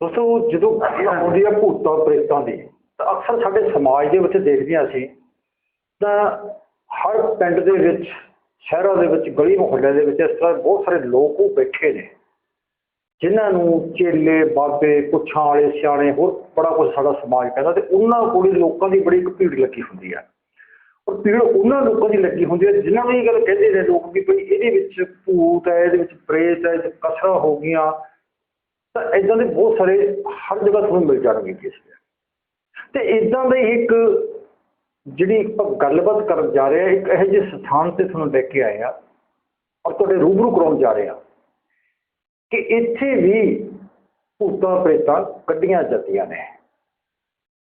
ਦੋਸਤੋ, ਜਦੋਂ ਗੱਲ ਆਉਂਦੀ ਹੈ ਭੂਤਾਂ ਪ੍ਰੇਤਾਂ ਦੀ, ਤਾਂ ਅਕਸਰ ਸਾਡੇ ਸਮਾਜ ਦੇ ਵਿੱਚ ਦੇਖਦੇ ਹਾਂ ਅਸੀਂ, ਤਾਂ ਹਰ ਪਿੰਡ ਦੇ ਵਿੱਚ, ਸ਼ਹਿਰਾਂ ਦੇ ਵਿੱਚ, ਗਲੀ ਮੁਹੱਲੇ ਦੇ ਵਿੱਚ ਇਸ ਤਰ੍ਹਾਂ ਬਹੁਤ ਸਾਰੇ ਲੋਕ ਉਹ ਬੈਠੇ ਨੇ, ਜਿਨ੍ਹਾਂ ਨੂੰ ਚੇਲੇ, ਬਾਬੇ, ਪੁੱਛਾਂ ਵਾਲੇ, ਸਿਆਣੇ, ਹੋਰ ਬੜਾ ਕੁਝ ਸਾਡਾ ਸਮਾਜ ਕਹਿੰਦਾ ਤੇ ਉਹਨਾਂ ਕੋਲ ਲੋਕਾਂ ਦੀ ਬੜੀ ਇੱਕ ਭੀੜ ਲੱਗੀ ਹੁੰਦੀ ਹੈ ਔਰ ਭੀੜ ਉਹਨਾਂ ਲੋਕਾਂ ਦੀ ਲੱਗੀ ਹੁੰਦੀ ਹੈ ਜਿਨ੍ਹਾਂ ਨੂੰ ਇਹ ਗੱਲ ਕਹਿੰਦੇ ਨੇ ਲੋਕ ਵੀ ਭਈ ਇਹਦੇ ਵਿੱਚ ਭੂਤ ਹੈ, ਇਹਦੇ ਵਿੱਚ ਪ੍ਰੇਤ ਹੈ, ਇਹਦੇ ਕਸਰਾਂ ਹੋ ਗਈਆਂ ਤਾਂ ਇਦਾਂ ਦੇ ਬਹੁਤ ਸਾਰੇ ਹਰ ਜਗ੍ਹਾ ਤੁਹਾਨੂੰ ਮਿਲ ਜਾਣਗੇ ਕੇਸ ਤੇ। ਇਦਾਂ ਦੇ ਇੱਕ ਜਿਹੜੀ ਆਪਾਂ ਗੱਲਬਾਤ ਕਰਨ ਜਾ ਰਹੇ ਹਾਂ, ਇੱਕ ਇਹੋ ਜਿਹੇ ਸਥਾਨ ਤੇ ਤੁਹਾਨੂੰ ਲੈ ਕੇ ਆਏ ਆ ਔਰ ਤੁਹਾਡੇ ਰੂਬਰੂ ਕਰਾਉਣ ਜਾ ਰਹੇ ਹਾਂ ਕਿ ਇੱਥੇ ਵੀ ਭੂਤਾਂ ਪ੍ਰੇਤਾਂ ਕੱਢੀਆਂ ਜਾਂਦੀਆਂ ਨੇ।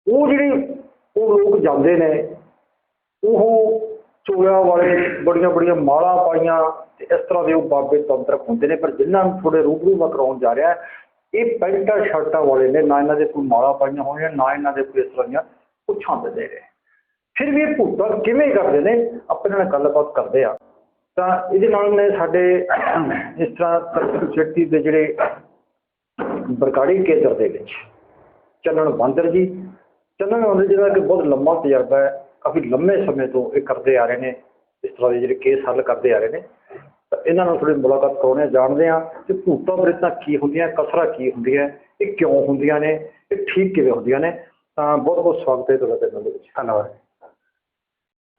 ਉਹ ਜਿਹੜੇ ਉਹ ਲੋਕ ਜਾਂਦੇ ਨੇ, ਉਹ ਚੋਇਆ ਵਾਲੇ ਬੜੀਆਂ ਬੜੀਆਂ ਮਾਲਾ ਪਾਈਆਂ ਤੇ ਇਸ ਤਰ੍ਹਾਂ ਦੇ ਉਹ ਬਾਬੇ ਤੰਤਰਕ ਹੁੰਦੇ ਨੇ, ਪਰ ਜਿਨ੍ਹਾਂ ਨੂੰ ਥੋੜੇ ਰੂਬਰੂ ਮੈਂ ਕਰਾਉਣ ਜਾ ਰਿਹਾ ਇਹ ਪੈਂਟਾਂ ਸ਼ਰਟਾਂ ਵਾਲੇ ਨੇ, ਨਾ ਇਹਨਾਂ ਦੇ ਕੋਈ ਮਾਲਾ ਪਾਈਆਂ ਹੋਣੀਆਂ ਨਾ ਇਹਨਾਂ ਦੇ ਕੋਈ ਇਸ ਤਰ੍ਹਾਂ ਦੀਆਂ ਪੁੱਛਾਂ ਦੇ ਨੇ ਫਿਰ ਵੀ ਇਹ ਭੂਤਾਂ ਕਿਵੇਂ ਕਰਦੇ ਨੇ? ਆਪਣੇ ਨਾਲ ਗੱਲਬਾਤ ਕਰਦੇ ਆ। ਤਾਂ ਇਹਦੇ ਨਾਲ ਨੇ ਸਾਡੇ ਇਸ ਤਰ੍ਹਾਂ ਤਰਕ ਦੇ ਜਿਹੜੇ ਬਰਗਾੜੀ ਕੇਂਦਰ ਦੇ ਵਿੱਚ ਚੰਨਣ ਬਾਂਦਰ ਜੀ ਚੰਨਣ ਬਾਂਦਰ ਜਿਹੜਾ ਕਿ ਬਹੁਤ ਲੰਮਾ ਤਜਰਬਾ ਹੈ, ਕਾਫੀ ਲੰਮੇ ਸਮੇਂ ਤੋਂ ਇਹ ਕਰਦੇ ਆ ਰਹੇ ਨੇ, ਇਸ ਤਰ੍ਹਾਂ ਦੇ ਜਿਹੜੇ ਕੇਸ ਹੱਲ ਕਰਦੇ ਆ ਰਹੇ ਨੇ। ਇਹਨਾਂ ਨਾਲ ਥੋੜੀ ਮੁਲਾਕਾਤ ਕਰਾਉਣੇ ਜਾਣਦੇ ਆ ਕਿ ਭੂਤਾਂ ਪ੍ਰੇਤਾਂ ਕੀ ਹੁੰਦੀਆਂ, ਕਸਰਾ ਕੀ ਹੁੰਦੀਆਂ, ਇਹ ਕਿਉਂ ਹੁੰਦੀਆਂ ਨੇ, ਇਹ ਠੀਕ ਕਿਵੇਂ ਹੁੰਦੀਆਂ ਨੇ? ਤਾਂ ਬਹੁਤ ਬਹੁਤ ਸਵਾਗਤ ਹੈ ਤੁਹਾਡਾ ਚੈਨਲ ਦੇ ਵਿੱਚ। ਧੰਨਵਾਦ।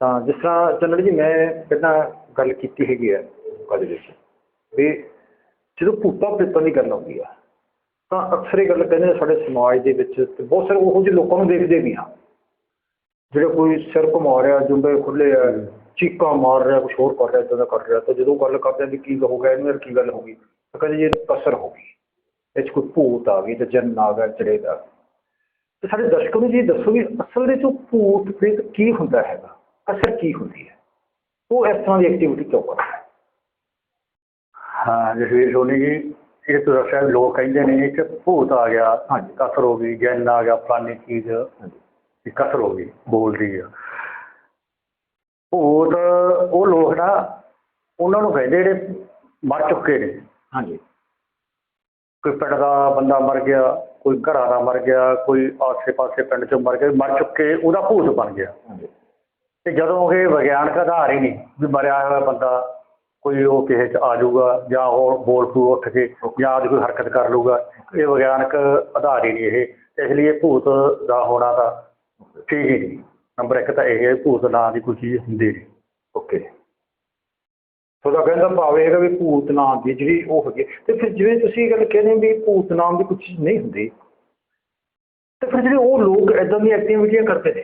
ਤਾਂ ਜਿਸ ਤਰ੍ਹਾਂ ਚੰਨੜ ਜੀ, ਮੈਂ ਪਹਿਲਾਂ ਗੱਲ ਕੀਤੀ ਹੈਗੀ ਹੈ ਕਾਲਜ ਵਿੱਚ ਵੀ ਜਦੋਂ ਭੂਤਾਂ ਪ੍ਰੇਤਾਂ ਦੀ ਗੱਲ ਆਉਂਦੀ ਆ, ਤਾਂ ਅਕਸਰ ਇਹ ਗੱਲ ਕਹਿੰਦੇ ਸਾਡੇ ਸਮਾਜ ਦੇ ਵਿੱਚ ਤੇ ਬਹੁਤ ਸਾਰੇ ਉਹੋ ਜਿਹੇ ਲੋਕਾਂ ਨੂੰ ਦੇਖਦੇ ਵੀ ਆ ਜਿਹੜੇ ਕੋਈ ਸਿਰ ਘੁਮਾ ਰਿਹਾ ਜੁੰਬੇ ਖੁੱਲੇ ਆ ਚੀਕਾਂ ਮਾਰ ਰਿਹਾ ਕੁਝ ਹੋਰ ਕਰ ਰਿਹਾ ਇਦਾਂ ਦਾ ਕਰ ਰਿਹਾ ਤਾਂ ਜਦੋਂ ਗੱਲ ਕਰਦੇ ਆ ਵੀ ਕੀ ਹੋ ਗਿਆ ਇਹਨੂੰ ਯਾਰ ਕੀ ਗੱਲ ਹੋ ਗਈ? ਤਾਂ ਕਹਿੰਦੇ ਜੀ ਇਹ ਕਸਰ ਹੋ ਗਈ। ਇਹ 'ਚ ਕੋਈ ਭੂਤ ਆ ਗਈ ਤੇ ਜਨ ਆ ਗਿਆ ਚੜੇਗਾ ਤੇ ਸਾਡੇ ਦਰਸ਼ਕਾਂ ਨੂੰ ਜੀ ਦੱਸੋ ਵੀ ਅਸਲ ਦੇ ਵਿੱਚ ਭੂਤ ਪ੍ਰੇਤ ਕੀ ਹੁੰਦਾ ਹੈਗਾ? ਕਸਰ ਕੀ ਹੁੰਦੀ ਹੈ? ਉਹ ਇਸ ਤਰ੍ਹਾਂ ਦੀ ਐਕਟੀਵਿਟੀ ਕਿਉਂ ਕਰਦਾ ਹੈ? ਜਸਵੀਰ ਸੋਨੀ ਜੀ ਇਹ ਤਾਂ ਦੱਸਿਆ ਵੀ ਲੋਕ ਕਹਿੰਦੇ ਨੇ ਕਿ ਭੂਤ ਆ ਗਿਆ ਹਾਂਜੀ। ਕਸਰ ਹੋ ਗਈ ਜੈਨ ਆ ਗਿਆ ਫਲਾਨੀ ਚੀਜ਼। ਇਹ ਕਸਰ ਹੋ ਗਈ ਬੋਲਦੀ ਆ। ਭੂਤ ਉਹ ਲੋਕ ਨਾ ਉਹਨਾਂ ਨੂੰ ਕਹਿੰਦੇ ਜਿਹੜੇ ਮਰ ਚੁੱਕੇ ਨੇ। ਹਾਂਜੀ। ਕੋਈ ਪਿੰਡ ਦਾ ਬੰਦਾ ਮਰ ਗਿਆ ਕੋਈ ਘਰਾਂ ਦਾ ਮਰ ਗਿਆ ਕੋਈ ਆਸੇ-ਪਾਸੇ ਪਿੰਡ ਚੋਂ ਮਰ ਗਿਆ ਮਰ ਚੁੱਕੇ ਉਹਦਾ ਭੂਤ ਬਣ ਗਿਆ। ਤੇ ਜਦੋਂ ਇਹ ਵਿਗਿਆਨਕ ਆਧਾਰ ਹੀ ਨਹੀਂ ਵੀ ਮਰਿਆ ਹੋਇਆ ਬੰਦਾ ਕੋਈ ਉਹ ਕਿਸੇ ਚ ਆ ਜਾਊਗਾ ਜਾਂ ਉਹ ਬੋਲ ਫੂ ਉੱਠ ਕੇ ਜਾਂ ਆਪਦੀ ਕੋਈ ਹਰਕਤ ਕਰ ਲੂਗਾ ਇਹ ਵਿਗਿਆਨਕ ਆਧਾਰ ਹੀ ਨਹੀਂ ਇਹ। ਇਸ ਲਈ ਇਹ ਭੂਤ ਦਾ ਹੋਣਾ ਤਾਂ ਠੀਕ ਹੈ ਜੀ। ਨੰਬਰ ਇੱਕ ਤਾਂ ਇਹ ਹੈ, ਭੂਤ ਨਾਂ ਦੀ ਕੋਈ ਚੀਜ਼ ਹੁੰਦੀ ਨਹੀਂ। ਓਕੇ ਤੁਹਾਡਾ ਕਹਿੰਦਾ ਭਾਵ ਇਹ ਹੈਗਾ ਵੀ ਭੂਤ ਨਾਮ ਦੀ ਜਿਹੜੀ ਉਹ ਹੈਗੀ ਤੇ ਫਿਰ ਜਿਵੇਂ ਤੁਸੀਂ ਇਹ ਗੱਲ ਕਹਿੰਦੇ ਹੋ ਵੀ ਭੂਤ ਨਾਮ ਦੀ ਕੁਝ ਚੀਜ਼ ਨਹੀਂ ਹੁੰਦੀ, ਤੇ ਫਿਰ ਜਿਹੜੇ ਉਹ ਲੋਕ ਇਦਾਂ ਦੀਆਂ ਐਕਟੀਵਿਟੀਆਂ ਕਰਦੇ ਨੇ,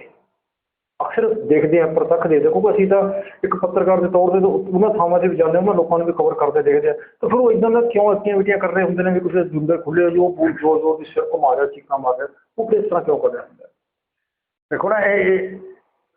ਅਕਸਰ ਦੇਖਦੇ ਆ ਪ੍ਰਤੱਖ ਦੇ ਦੇਖੋ ਅਸੀਂ ਤਾਂ ਇੱਕ ਪੱਤਰਕਾਰ ਦੇ ਤੌਰ ਤੇ ਉਹਨਾਂ ਥਾਵਾਂ ਤੇ ਵੀ ਜਾਂਦੇ ਉਹਨਾਂ ਲੋਕਾਂ ਨੂੰ ਵੀ ਕਵਰ ਕਰਦੇ ਦੇਖਦੇ ਆ ਤਾਂ ਫਿਰ ਉਹ ਇਦਾਂ ਦਾ ਕਿਉਂ ਐਕਟੀਵਿਟੀਆਂ ਕਰ ਰਹੇ ਹੁੰਦੇ ਨੇ ਵੀ ਕਿਸੇ ਦੇ ਜੁੰਡੇ ਖੁੱਲੇ ਜੋ ਪੂਰ ਜ਼ੋਰ ਜ਼ੋਰ ਦੀ ਸਿਰ ਘੁਮਾ ਰਿਹਾ, ਚੀਕਾਂ ਮਾਰ ਰਿਹਾ, ਉਹ ਕਿਸ ਤਰ੍ਹਾਂ ਕਿਉਂ ਕਰ ਰਿਹਾ ਹੁੰਦਾ ਦੇਖੋ ਨਾ ਇਹ ਇਹ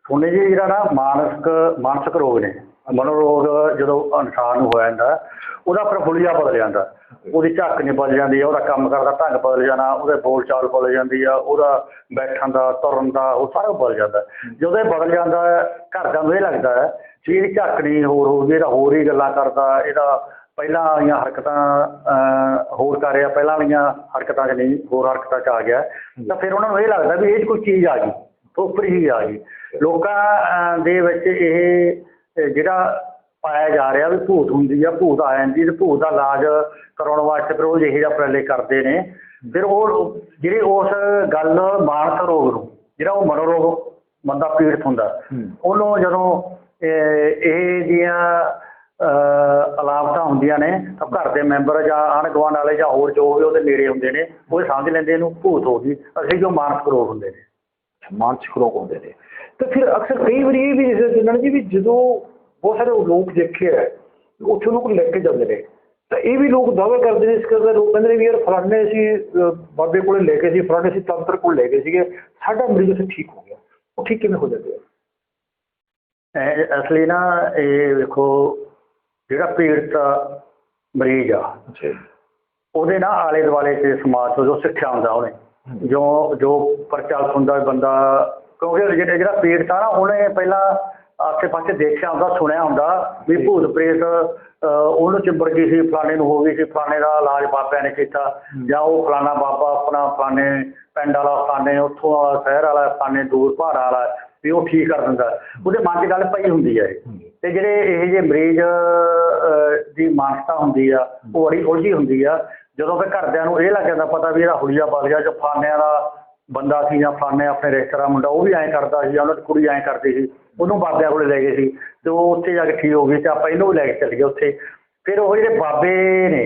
ਸੋਨੇ ਜੀ ਜਿਹੜਾ ਨਾ ਮਾਨਸਿਕ ਮਾਨਸਿਕ ਰੋਗ ਨੇ ਮਨੋਰੋਗ ਜਦੋਂ ਇਨਸਾਨ ਨੂੰ ਹੋਇਆ ਜਾਂਦਾ ਉਹਦਾ ਪ੍ਰਫੁੱਲਿਆ ਬਦਲ ਜਾਂਦਾ। ਉਹਦੀ ਝੱਕ ਨਹੀਂ ਬਦਲ ਜਾਂਦੀ ਉਹਦਾ ਕੰਮ ਕਰਨ ਦਾ ਢੰਗ ਬਦਲ ਜਾਣਾ ਉਹਦੇ ਬੋਲ ਚਾਲ ਬਦਲ ਜਾਂਦੀ ਆ ਉਹਦਾ ਬੈਠਣ ਦਾ ਤੁਰਨ ਦਾ ਉਹ ਸਾਰਾ ਬਦਲ ਜਾਂਦਾ। ਜਦੋਂ ਇਹ ਬਦਲ ਜਾਂਦਾ ਹੈ, ਘਰਦਿਆਂ ਨੂੰ ਇਹ ਲੱਗਦਾ ਹੈ ਕਿ ਇਹਦੀ ਝੱਕ ਨਹੀਂ ਹੋਰ ਹੋ ਗਈ ਇਹਦਾ ਹੋਰ ਹੀ ਗੱਲਾਂ ਕਰਦਾ ਇਹਦਾ ਪਹਿਲਾਂ ਵਾਲੀਆਂ ਹਰਕਤਾਂ ਹੋਰ ਕਰ ਰਿਹਾ ਪਹਿਲਾਂ ਵਾਲੀਆਂ ਹਰਕਤਾਂ 'ਚ ਨਹੀਂ ਹੋਰ ਹਰਕਤਾਂ 'ਚ ਆ ਗਿਆ। ਤਾਂ ਫਿਰ ਉਹਨਾਂ ਨੂੰ ਇਹ ਲੱਗਦਾ ਵੀ ਇਹ 'ਚ ਕੋਈ ਚੀਜ਼ ਆ ਗਈ। ਉਪਰੀ ਹੀ ਆ ਗਈ ਲੋਕਾਂ ਦੇ ਵਿੱਚ ਇਹ ਜਿਹੜਾ ਪਾਇਆ ਜਾ ਰਿਹਾ ਵੀ ਭੂਤ ਹੁੰਦੀ ਆ ਭੂਤ ਆ ਜਾਂਦੀ ਤੇ ਭੂਤ ਦਾ ਇਲਾਜ ਕਰਾਉਣ ਵਾਸਤੇ ਫਿਰ ਉਹ ਜਿਹੇ ਜਿਹਾ ਉਪਰਾਲੇ ਕਰਦੇ ਨੇ। ਫਿਰ ਉਹ ਜਿਹੜੇ ਉਸ ਗੱਲ ਮਾਨਸਿਕ ਰੋਗ ਨੂੰ ਜਿਹੜਾ ਉਹ ਮਨੋਰੋਗ ਬੰਦਾ ਪੀੜਤ ਹੁੰਦਾ। ਉਹਨੂੰ ਜਦੋਂ ਇਹ ਦੀਆਂ ਅਲਾਮਤਾਂ ਹੁੰਦੀਆਂ ਨੇ ਤਾਂ ਘਰ ਦੇ ਮੈਂਬਰ ਜਾਂ ਆਂਢ ਗੁਆਂਢ ਵਾਲੇ ਜਾਂ ਹੋਰ ਜੋ ਵੀ ਉਹਦੇ ਨੇੜੇ ਹੁੰਦੇ ਨੇ ਉਹ ਸਮਝ ਲੈਂਦੇ ਇਹਨੂੰ ਭੂਤ ਹੋ ਗਈ। ਅਸੀਂ ਜੋ ਮਾਨਸਿਕ ਰੋਗ ਹੁੰਦੇ ਨੇ। ਮਾਨਸਿਕ ਰੋਗ ਹੁੰਦੇ ਨੇ। ਤੇ ਫਿਰ ਅਕਸਰ ਕਈ ਵਾਰੀ ਇਹ ਵੀ ਜਿੰਨਾਂ ਜੀ ਵੀ ਜਦੋਂ ਬਹੁਤ ਸਾਰੇ ਲੋਕ ਦੇਖੇ ਹੈ ਉੱਥੇ ਲੋਕ ਲੈ ਕੇ ਜਾਂਦੇ ਨੇ। ਤਾਂ ਇਹ ਵੀ ਲੋਕ ਦਾਅਵੇ ਕਰਦੇ ਨੇ ਇਸ ਕਰਕੇ ਲੋਕ ਕਹਿੰਦੇ ਨੇ ਵੀ ਯਾਰ ਫਲਾਣੇ ਸੀ ਬਾਬੇ ਕੋਲੇ ਲੈ ਕੇ ਸੀ ਫਲਾਣੇ ਸੀ ਤੰਤਰ ਕੋਲ ਲੈ ਗਏ ਸੀਗੇ ਸਾਡਾ ਮਰੀਜ਼ ਉੱਥੇ ਠੀਕ ਹੋ ਗਿਆ। ਉਹ ਠੀਕ ਕਿਵੇਂ ਹੋ ਜਾਂਦੇ ਆ? ਅਸਲੀ ਨਾ ਇਹ ਵੇਖੋ ਜਿਹੜਾ ਪੀੜਤ ਮਰੀਜ਼ ਆ ਉਹਦੇ ਨਾ ਆਲੇ ਦੁਆਲੇ ਤੇ ਸਮਾਜ ਤੋਂ ਜੋ ਸਿੱਖਿਆ ਹੁੰਦਾ ਉਹਨੇ ਜੋ ਜੋ ਪ੍ਰਚਲਿਤ ਹੁੰਦਾ ਵੀ ਬੰਦਾ ਕਿਉਂਕਿ ਜਿਹੜਾ ਜਿਹੜਾ ਪੀੜਤ ਆ ਨਾ ਉਹਨੇ ਪਹਿਲਾਂ ਆਸੇ ਪਾਸੇ ਦੇਖਿਆ ਹੁੰਦਾ ਸੁਣਿਆ ਹੁੰਦਾ ਵੀ ਭੂਤ ਪ੍ਰੇਤ ਅਹ, ਉਹਨੂੰ ਚਿੰਬੜ ਗਈ ਸੀ ਫਲਾਣੇ ਨੂੰ ਹੋ ਗਈ ਸੀ ਫਲਾਣੇ ਦਾ ਇਲਾਜ ਬਾਬਿਆਂ ਨੇ ਕੀਤਾ। ਜਾਂ ਉਹ ਫਲਾਣਾ ਬਾਬਾ ਆਪਣਾ ਫਲਾਣੇ ਪਿੰਡ ਵਾਲਾ ਫਲਾਣੇ ਉੱਥੋਂ ਵਾਲਾ ਸ਼ਹਿਰ ਵਾਲਾ ਫਲਾਣੇ ਦੂਰ ਪਹਾੜ ਵਾਲਾ ਵੀ ਉਹ ਠੀਕ ਕਰ ਦਿੰਦਾ। ਉਹਦੇ ਮਨ 'ਚ ਗੱਲ ਪਈ ਹੁੰਦੀ ਹੈ ਇਹ। ਤੇ ਜਿਹੜੇ ਇਹ ਜਿਹੇ ਮਰੀਜ਼ ਅਹ, ਦੀ ਮਾਨਸਤਾ ਹੁੰਦੀ ਆ ਉਹ ਬੜੀ ਉਲਝੀ ਹੁੰਦੀ ਆ। ਜਦੋਂ ਫਿਰ ਘਰਦਿਆਂ ਨੂੰ ਇਹ ਲੱਗ ਜਾਂਦਾ ਪਤਾ ਵੀ ਇਹਦਾ ਹੁਲੀਆ ਪਾ ਗਿਆ, ਜੋ ਫਲਾਣਿਆਂ ਦਾ ਬੰਦਾ ਸੀ ਜਾਂ ਫਾਨੇ ਆਪਣੇ ਰਿਸ਼ਤੇਦਾਰ ਮੁੰਡਾ, ਉਹ ਵੀ ਐਂ ਕਰਦਾ ਸੀ ਜਾਂ ਉਹਨਾਂ ਦੀ ਕੁੜੀ ਐਂ ਕਰਦੀ ਸੀ, ਉਹਨੂੰ ਬਾਬਿਆਂ ਕੋਲੇ ਲੈ ਗਏ ਸੀ ਤੇ ਉਹ ਉੱਥੇ ਜਾ ਕੇ ਠੀਕ ਹੋ ਗਈ ਤੇ ਆਪਾਂ ਇਹਨੂੰ ਵੀ ਲੈ ਕੇ ਚੱਲ ਗਏ ਉੱਥੇ। ਫਿਰ ਉਹ ਜਿਹੜੇ ਬਾਬੇ ਨੇ,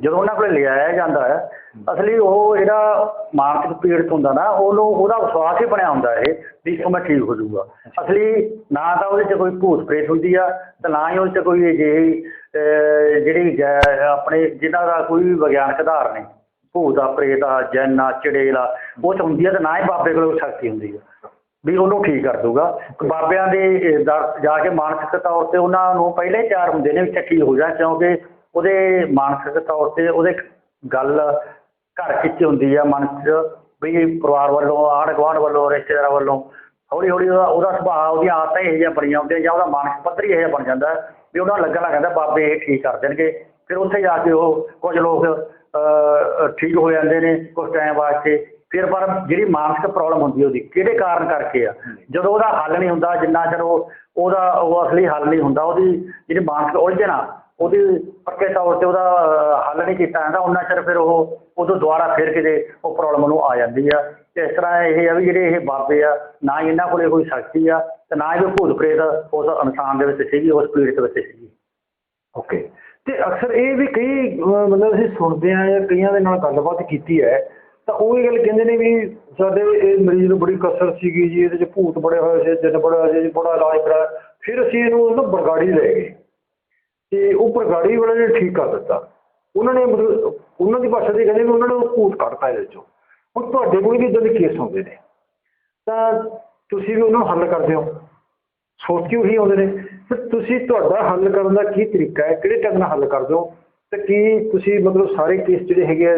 ਜਦੋਂ ਉਹਨਾਂ ਕੋਲੇ ਲਿਆਇਆ ਜਾਂਦਾ ਹੈ, ਅਸਲੀ ਉਹ ਜਿਹੜਾ ਮਾਨਸਿਕ ਪੀੜਤ ਹੁੰਦਾ ਨਾ, ਉਹਨੂੰ ਉਹਦਾ ਵਿਸ਼ਵਾਸ ਹੀ ਬਣਿਆ ਹੁੰਦਾ ਇਹ, ਵੀ ਇੱਥੋਂ ਮੈਂ ਠੀਕ ਹੋ ਜਾਊਗਾ। ਅਸਲੀ ਨਾ ਤਾਂ ਉਹਦੇ 'ਚ ਕੋਈ ਭੂਤ ਪ੍ਰੇਤ ਹੁੰਦੀ ਆ, ਤੇ ਨਾ ਹੀ ਉਹਦੇ 'ਚ ਕੋਈ ਅਜਿਹੀ ਜਿਹੜੀ ਗੈ- ਆਪਣੇ ਜਿਨ੍ਹਾਂ ਦਾ ਕੋਈ ਵੀ ਵਿਗਿਆਨਕ ਆਧਾਰ ਨਹੀਂ ਭੂਤ ਆ ਪ੍ਰੇਤ ਆ ਜੈਨ ਆ ਚੜੇਲ ਆ ਉਹ 'ਚ ਹੁੰਦੀ ਆ ਤੇ ਨਾ ਹੀ ਬਾਬੇ ਕੋਲ ਸ਼ਕਤੀ ਹੁੰਦੀ ਆ। ਵੀ ਉਹਨੂੰ ਠੀਕ ਕਰ ਦੂਗਾ ਬਾਬਿਆਂ ਦੇ ਅਹ, ਦਰ ਜਾ ਕੇ ਮਾਨਸਿਕ ਤੌਰ ਤੇ ਉਹਨਾਂ ਨੂੰ ਪਹਿਲੇ ਤਿਆਰ ਹੁੰਦੇ ਨੇ ਵੀ ਚੱਕੀ ਹੋ ਜਾ ਕਿਉਂਕਿ ਉਹਦੇ ਮਾਨਸਿਕ ਤੌਰ ਤੇ ਉਹਦੇ ਗੱਲ ਘਰ ਖਿੱਚ ਹੁੰਦੀ ਆ ਮਨ 'ਚ ਵੀ ਪਰਿਵਾਰ ਵੱਲੋਂ ਆਂਢ ਗੁਆਂਢ ਵੱਲੋਂ ਰਿਸ਼ਤੇਦਾਰਾਂ ਵੱਲੋਂ ਹੌਲੀ ਹੌਲੀ ਉਹਦਾ ਉਹਦਾ ਸੁਭਾਅ ਉਹਦੀਆਂ ਆਦਤਾਂ ਹੀ ਇਹੋ ਜਿਹੀਆਂ ਬਣੀਆਂ ਹੁੰਦੀਆਂ ਜਾਂ ਉਹਦਾ ਮਾਨਸਿਕ ਪੱਧਰ ਹੀ ਇਹੋ ਜਿਹਾ ਬਣ ਜਾਂਦਾ। ਵੀ ਉਹਨਾਂ ਨੂੰ ਲੱਗਣ ਲੱਗ ਬਾਬੇ ਇਹ ਠੀਕ ਕਰ ਦੇਣਗੇ। ਫਿਰ ਉੱਥੇ ਜਾ ਕੇ ਉਹ ਕੁਝ ਲੋਕ ਠੀਕ ਹੋ ਜਾਂਦੇ ਨੇ ਕੁਝ ਟਾਈਮ ਵਾਸਤੇ ਫਿਰ ਪਰ ਜਿਹੜੀ ਮਾਨਸਿਕ ਪ੍ਰੋਬਲਮ ਹੁੰਦੀ ਉਹਦੀ, ਕਿਹੜੇ ਕਾਰਨ ਕਰਕੇ ਆ? ਜਦੋਂ ਉਹਦਾ ਹੱਲ ਨਹੀਂ ਹੁੰਦਾ, ਜਿੰਨਾ ਚਿਰ ਉਹ, ਉਹਦਾ, ਉਹ ਅਸਲੀ ਹੱਲ ਨਹੀਂ ਹੁੰਦਾ, ਉਹਦੀ ਜਿਹੜੀ ਮਾਨਸਿਕ, ਉਲਝਣਾ ਉਹਦੀ ਪੱਕੇ ਤੌਰ ਤੇ ਉਹਦਾ ਹੱਲ ਨਹੀਂ ਕੀਤਾ ਜਾਂਦਾ, ਉਹਨਾਂ ਚਿਰ ਫਿਰ ਉਹ, ਉਦੋਂ ਦੁਬਾਰਾ ਫਿਰ ਕਿਤੇ ਉਹ ਪ੍ਰੋਬਲਮ ਨੂੰ ਆ ਜਾਂਦੀ ਆ। ਤੇ ਇਸ ਤਰ੍ਹਾਂ ਇਹ ਆ ਵੀ ਜਿਹੜੇ ਇਹ ਬਾਬੇ ਆ, ਨਾ ਹੀ ਇਹਨਾਂ ਕੋਲੇ ਕੋਈ ਸ਼ਕਤੀ ਆ ਤੇ ਨਾ ਹੀ ਕੋਈ ਭੂਤ ਪ੍ਰੇਤ ਉਸ ਇਨਸਾਨ ਦੇ ਵਿੱਚ ਸੀਗੀ, ਉਸ ਪੀੜਤ ਵਿੱਚ ਸੀਗੀ। ਓਕੇ ਤੇ ਅਕਸਰ ਇਹ ਵੀ ਕਈ ਮਤਲਬ ਅਸੀਂ ਸੁਣਦੇ ਆ ਜਾਂ ਕਈਆਂ ਦੇ ਨਾਲ ਗੱਲਬਾਤ ਕੀਤੀ ਹੈ, ਤਾਂ ਉਹ ਇਹ ਗੱਲ ਕਹਿੰਦੇ ਨੇ ਵੀ ਸਾਡੇ ਇਹ ਮਰੀਜ਼ ਨੂੰ ਬੜੀ ਕਸਰ ਸੀਗੀ ਜੀ, ਇਹਦੇ ਚ ਭੂਤ ਬੜੇ ਹੋਏ ਸੀ ਜਿੰਨ ਬੜਾ ਹੋਇਆ ਸੀ, ਬੜਾ ਇਲਾਜ ਕਰਾਇਆ। ਫਿਰ ਅਸੀਂ ਇਹਨੂੰ ਨਾ ਬਰਗਾੜੀ ਲੈ ਗਏ। ਤੇ ਉਹ ਬਰਗਾੜੀ ਵਾਲਿਆਂ ਨੇ ਠੀਕ ਕਰ ਦਿੱਤਾ। ਉਹਨਾਂ ਨੇ ਮਤਲਬ ਉਹਨਾਂ ਦੀ ਭਾਸ਼ਾ ਦੇ ਕਹਿੰਦੇ ਵੀ ਉਹਨਾਂ ਨੇ ਭੂਤ ਕੱਢਤਾ ਇਹਦੇ ਚੋਂ ਹੁਣ ਤੁਹਾਡੇ ਕੋਲ ਵੀ ਇਦਾਂ ਦੇ ਕੇਸ ਹੁੰਦੇ ਨੇ। ਤਾਂ ਤੁਸੀਂ ਵੀ ਉਹਨਾਂ ਨੂੰ ਹੱਲ ਕਰਦੇ ਹੋ। ਸੋਚ ਕੇ ਉਹੀ ਆਉਂਦੇ ਨੇ? ਫਿਰ ਤੁਸੀਂ ਤੁਹਾਡਾ ਹੱਲ ਕਰਨ ਦਾ ਕੀ ਤਰੀਕਾ ਹੈ? ਕਿਹੜੇ ਢੰਗ ਨਾਲ ਹੱਲ ਕਰਦੇ ਹੋ? ਤੇ ਕੀ ਤੁਸੀਂ ਮਤਲਬ ਸਾਰੇ ਕੇਸ ਜਿਹੜੇ ਹੈਗੇ ਆ,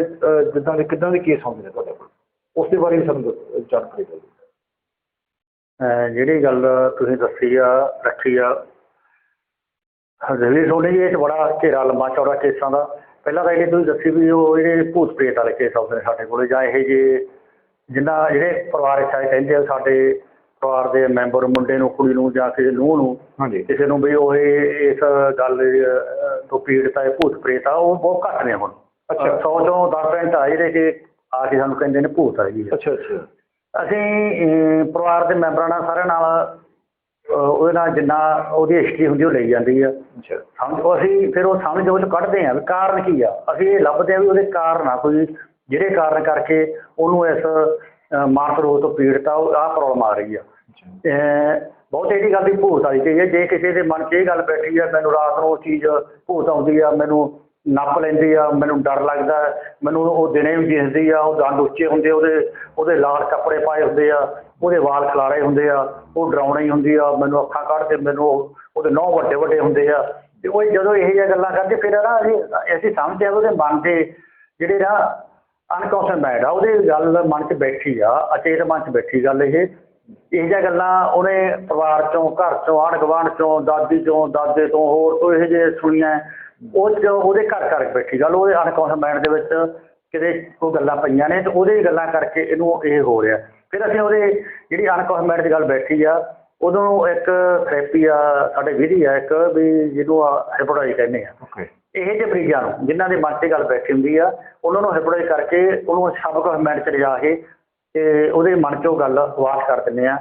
ਜਿੱਦਾਂ ਦੇ ਕਿੱਦਾਂ ਦੇ ਕੇਸ ਆਉਂਦੇ ਨੇ ਤੁਹਾਡੇ ਕੋਲ? ਉਸ ਦੇ ਬਾਰੇ ਵੀ ਸਾਨੂੰ ਜਾਣਕਾਰੀ ਦਿਓ। ਜਿਹੜੀ ਗੱਲ ਤੁਸੀਂ ਦੱਸੀ ਆ ਰੱਖੀ ਆ ਹਜ਼ਰੀ ਸੋਨੀ ਜੀ ਇਹ ਬੜਾ ਘੇਰਾ ਲੰਬਾ ਚੌੜਾ ਕੇਸਾਂ ਦਾ। ਪਹਿਲਾਂ ਤਾਂ ਇਹ ਤੁਸੀਂ ਦੱਸੀ ਵੀ ਉਹ ਜਿਹੜੇ ਭੂਤ ਪ੍ਰੇਤ ਵਾਲੇ ਕੇਸ ਆਉਂਦੇ ਨੇ ਸਾਡੇ ਕੋਲੇ ਜਾਂ ਇਹ ਜੇ ਜਿੰਨਾ ਜਿਹੜੇ ਪਰਿਵਾਰ ਇੱਥੇ ਕਹਿੰਦੇ ਆ ਸਾਡੇ ਪਰਿਵਾਰ ਦੇ ਮੈਂਬਰ ਮੁੰਡੇ ਨੂੰ ਕੁੜੀ ਨੂੰ ਜਾਂ ਕਿਸੇ ਨੂੰਹ ਨੂੰ ਹਾਂਜੀ। ਕਿਸੇ ਨੂੰ ਵੀ ਉਹ ਇਹ ਇਸ ਗੱਲ ਤੋਂ ਪੀੜਤ ਇਹ ਭੂਤ ਪ੍ਰੇਤ ਆ ਉਹ ਬਹੁਤ ਘੱਟ ਨੇ ਹੁਣ। ਅੱਛਾ। 100 ਚੋਂ 10% ਆ ਜਿਹੜੇ ਕਿ ਆ ਕੇ ਸਾਨੂੰ ਕਹਿੰਦੇ ਨੇ ਭੂਤ ਆ ਜੀ। ਅੱਛਾ ਅੱਛਾ। ਅਸੀਂ ਪਰਿਵਾਰ ਦੇ ਮੈਂਬਰਾਂ ਨਾਲ ਸਾਰਿਆਂ ਨਾਲ ਉਹਦੇ ਨਾਲ ਜਿੰਨਾ ਉਹਦੀ ਹਿਸਟਰੀ ਹੁੰਦੀ ਉਹ ਲਈ ਜਾਂਦੀ ਆ। ਅੱਛਾ। ਸਮਝ ਉਹ ਅਸੀਂ ਫਿਰ ਉਹ ਸਮਝ ਉਹ 'ਚ ਕੱਢਦੇ ਆ ਵੀ ਕਾਰਨ ਕੀ ਆ। ਅਸੀਂ ਇਹ ਲੱਭਦੇ ਆ ਵੀ ਉਹਦੇ ਕਾਰਨ ਆ ਕੋਈ ਜਿਹੜੇ ਕਾਰਨ ਕਰਕੇ ਉਹਨੂੰ ਇਸ ਮਾਨਸਿਕ ਰੋਗ ਤੋਂ ਪੀੜਤ ਆ ਉਹ ਆਹ ਪ੍ਰੋਬਲਮ ਆ ਰਹੀ ਆ। ਬਹੁਤ ਇਹਦੀ ਗੱਲ ਦੀ ਭੂਤ ਚੀਜ਼ ਹੈ ਜੇ ਕਿਸੇ ਦੇ ਮਨ 'ਚ ਇਹ ਗੱਲ ਬੈਠੀ ਆ ਮੈਨੂੰ ਰਾਤ ਨੂੰ ਉਹ ਚੀਜ਼ ਭੂਤ ਆਉਂਦੀ ਆ ਮੈਨੂੰ ਨੱਪ ਲੈਂਦੀ ਆ ਮੈਨੂੰ ਡਰ ਲੱਗਦਾ ਮੈਨੂੰ ਉਹ ਦਿਨੇ ਵੀ ਦਿਸਦੀ ਆ ਉਹ ਦੰਦ ਉੱਚੇ ਹੁੰਦੇ ਉਹਦੇ ਉਹਦੇ ਲਾਲ ਕੱਪੜੇ ਪਾਏ ਹੁੰਦੇ ਆ ਉਹਦੇ ਵਾਲ ਖਲਾਰੇ ਹੁੰਦੇ ਆ, ਉਹ ਡਰਾਉਣੀ ਹੁੰਦੀ ਆ, ਮੈਨੂੰ ਅੱਖਾਂ ਕੱਢ ਕੇ ਮੈਨੂੰ ਉਹਦੇ ਨੌ ਵੱਡੇ ਵੱਡੇ ਹੁੰਦੇ ਆ। ਤੇ ਉਹ ਜਦੋਂ ਇਹ ਜਿਹੀਆਂ ਗੱਲਾਂ ਕਰਦੇ, ਫਿਰ ਨਾ ਅਸੀਂ ਅਸੀਂ ਸਮਝਦੇ ਆ ਉਹਦੇ ਮਨ ਦੇ ਜਿਹੜੇ ਨਾ ਅਨਕੌਂਸ਼ਨ ਮਾਈਂਡ ਆ, ਉਹਦੇ ਗੱਲ ਮਨ 'ਚ ਬੈਠੀ ਆ, ਅਚੇਤ ਮਨ 'ਚ ਬੈਠੀ ਗੱਲ ਇਹ। ਇਹ ਜਿਹੀਆਂ ਗੱਲਾਂ ਉਹਨੇ ਪਰਿਵਾਰ ਚੋਂ, ਘਰ ਚੋਂ, ਆਂਢ ਗੁਆਂਢ ਚੋਂ, ਦਾਦੀ ਚੋਂ, ਦਾਦੇ ਤੋਂ, ਹੋਰ ਤੋਂ ਇਹ ਜਿਹੇ ਸੁਣੀਆਂ। ਉਹ 'ਚ ਉਹਦੇ ਘਰ ਕਰਕੇ ਬੈਠੀ ਗੱਲ, ਉਹਦੇ ਅਨਕੌਂਸ਼ਨ ਮਾਈਂਡ ਦੇ ਵਿੱਚ ਕਿਤੇ ਕੋਈ ਗੱਲਾਂ ਪਈਆਂ ਨੇ, ਤੇ ਉਹਦੇ ਗੱਲਾਂ ਕਰਕੇ ਇਹਨੂੰ ਇਹ ਹੋ ਰਿਹਾ। ਫਿਰ ਅਸੀਂ ਉਹਦੇ ਜਿਹੜੀ ਅਨਕੌਂਸ਼ਨ ਮਾਈਂਡ ਦੀ ਗੱਲ ਬੈਠੀ ਆ ਉਦੋਂ ਇੱਕ ਥੈਰੇਪੀ ਆ ਸਾਡੇ ਵਿਧੀ ਆ ਇੱਕ ਵੀ ਜਿਹਨੂੰ ਹਿਪਨੋਟਾਈਜ਼ ਕਹਿੰਦੇ ਆ। ਓਕੇ ਇਹ ਜਿਹੇ ਮਰੀਜ਼ਾਂ ਨੂੰ ਜਿਨ੍ਹਾਂ ਦੇ ਮਨ 'ਤੇ ਗੱਲ ਬੈਠੀ ਹੁੰਦੀ ਆ ਉਹਨਾਂ ਨੂੰ ਹਿਪਨੋਟਾਈਜ਼ ਕਰਕੇ ਉਹਨੂੰ ਸਬਕ ਮਾਈਂਡ 'ਚ ਲਿਜਾ ਕੇ ਤੇ ਉਹਦੇ ਮਨ 'ਚੋਂ ਗੱਲ ਵਾਸ਼ ਕਰ ਦਿੰਦੇ ਆ।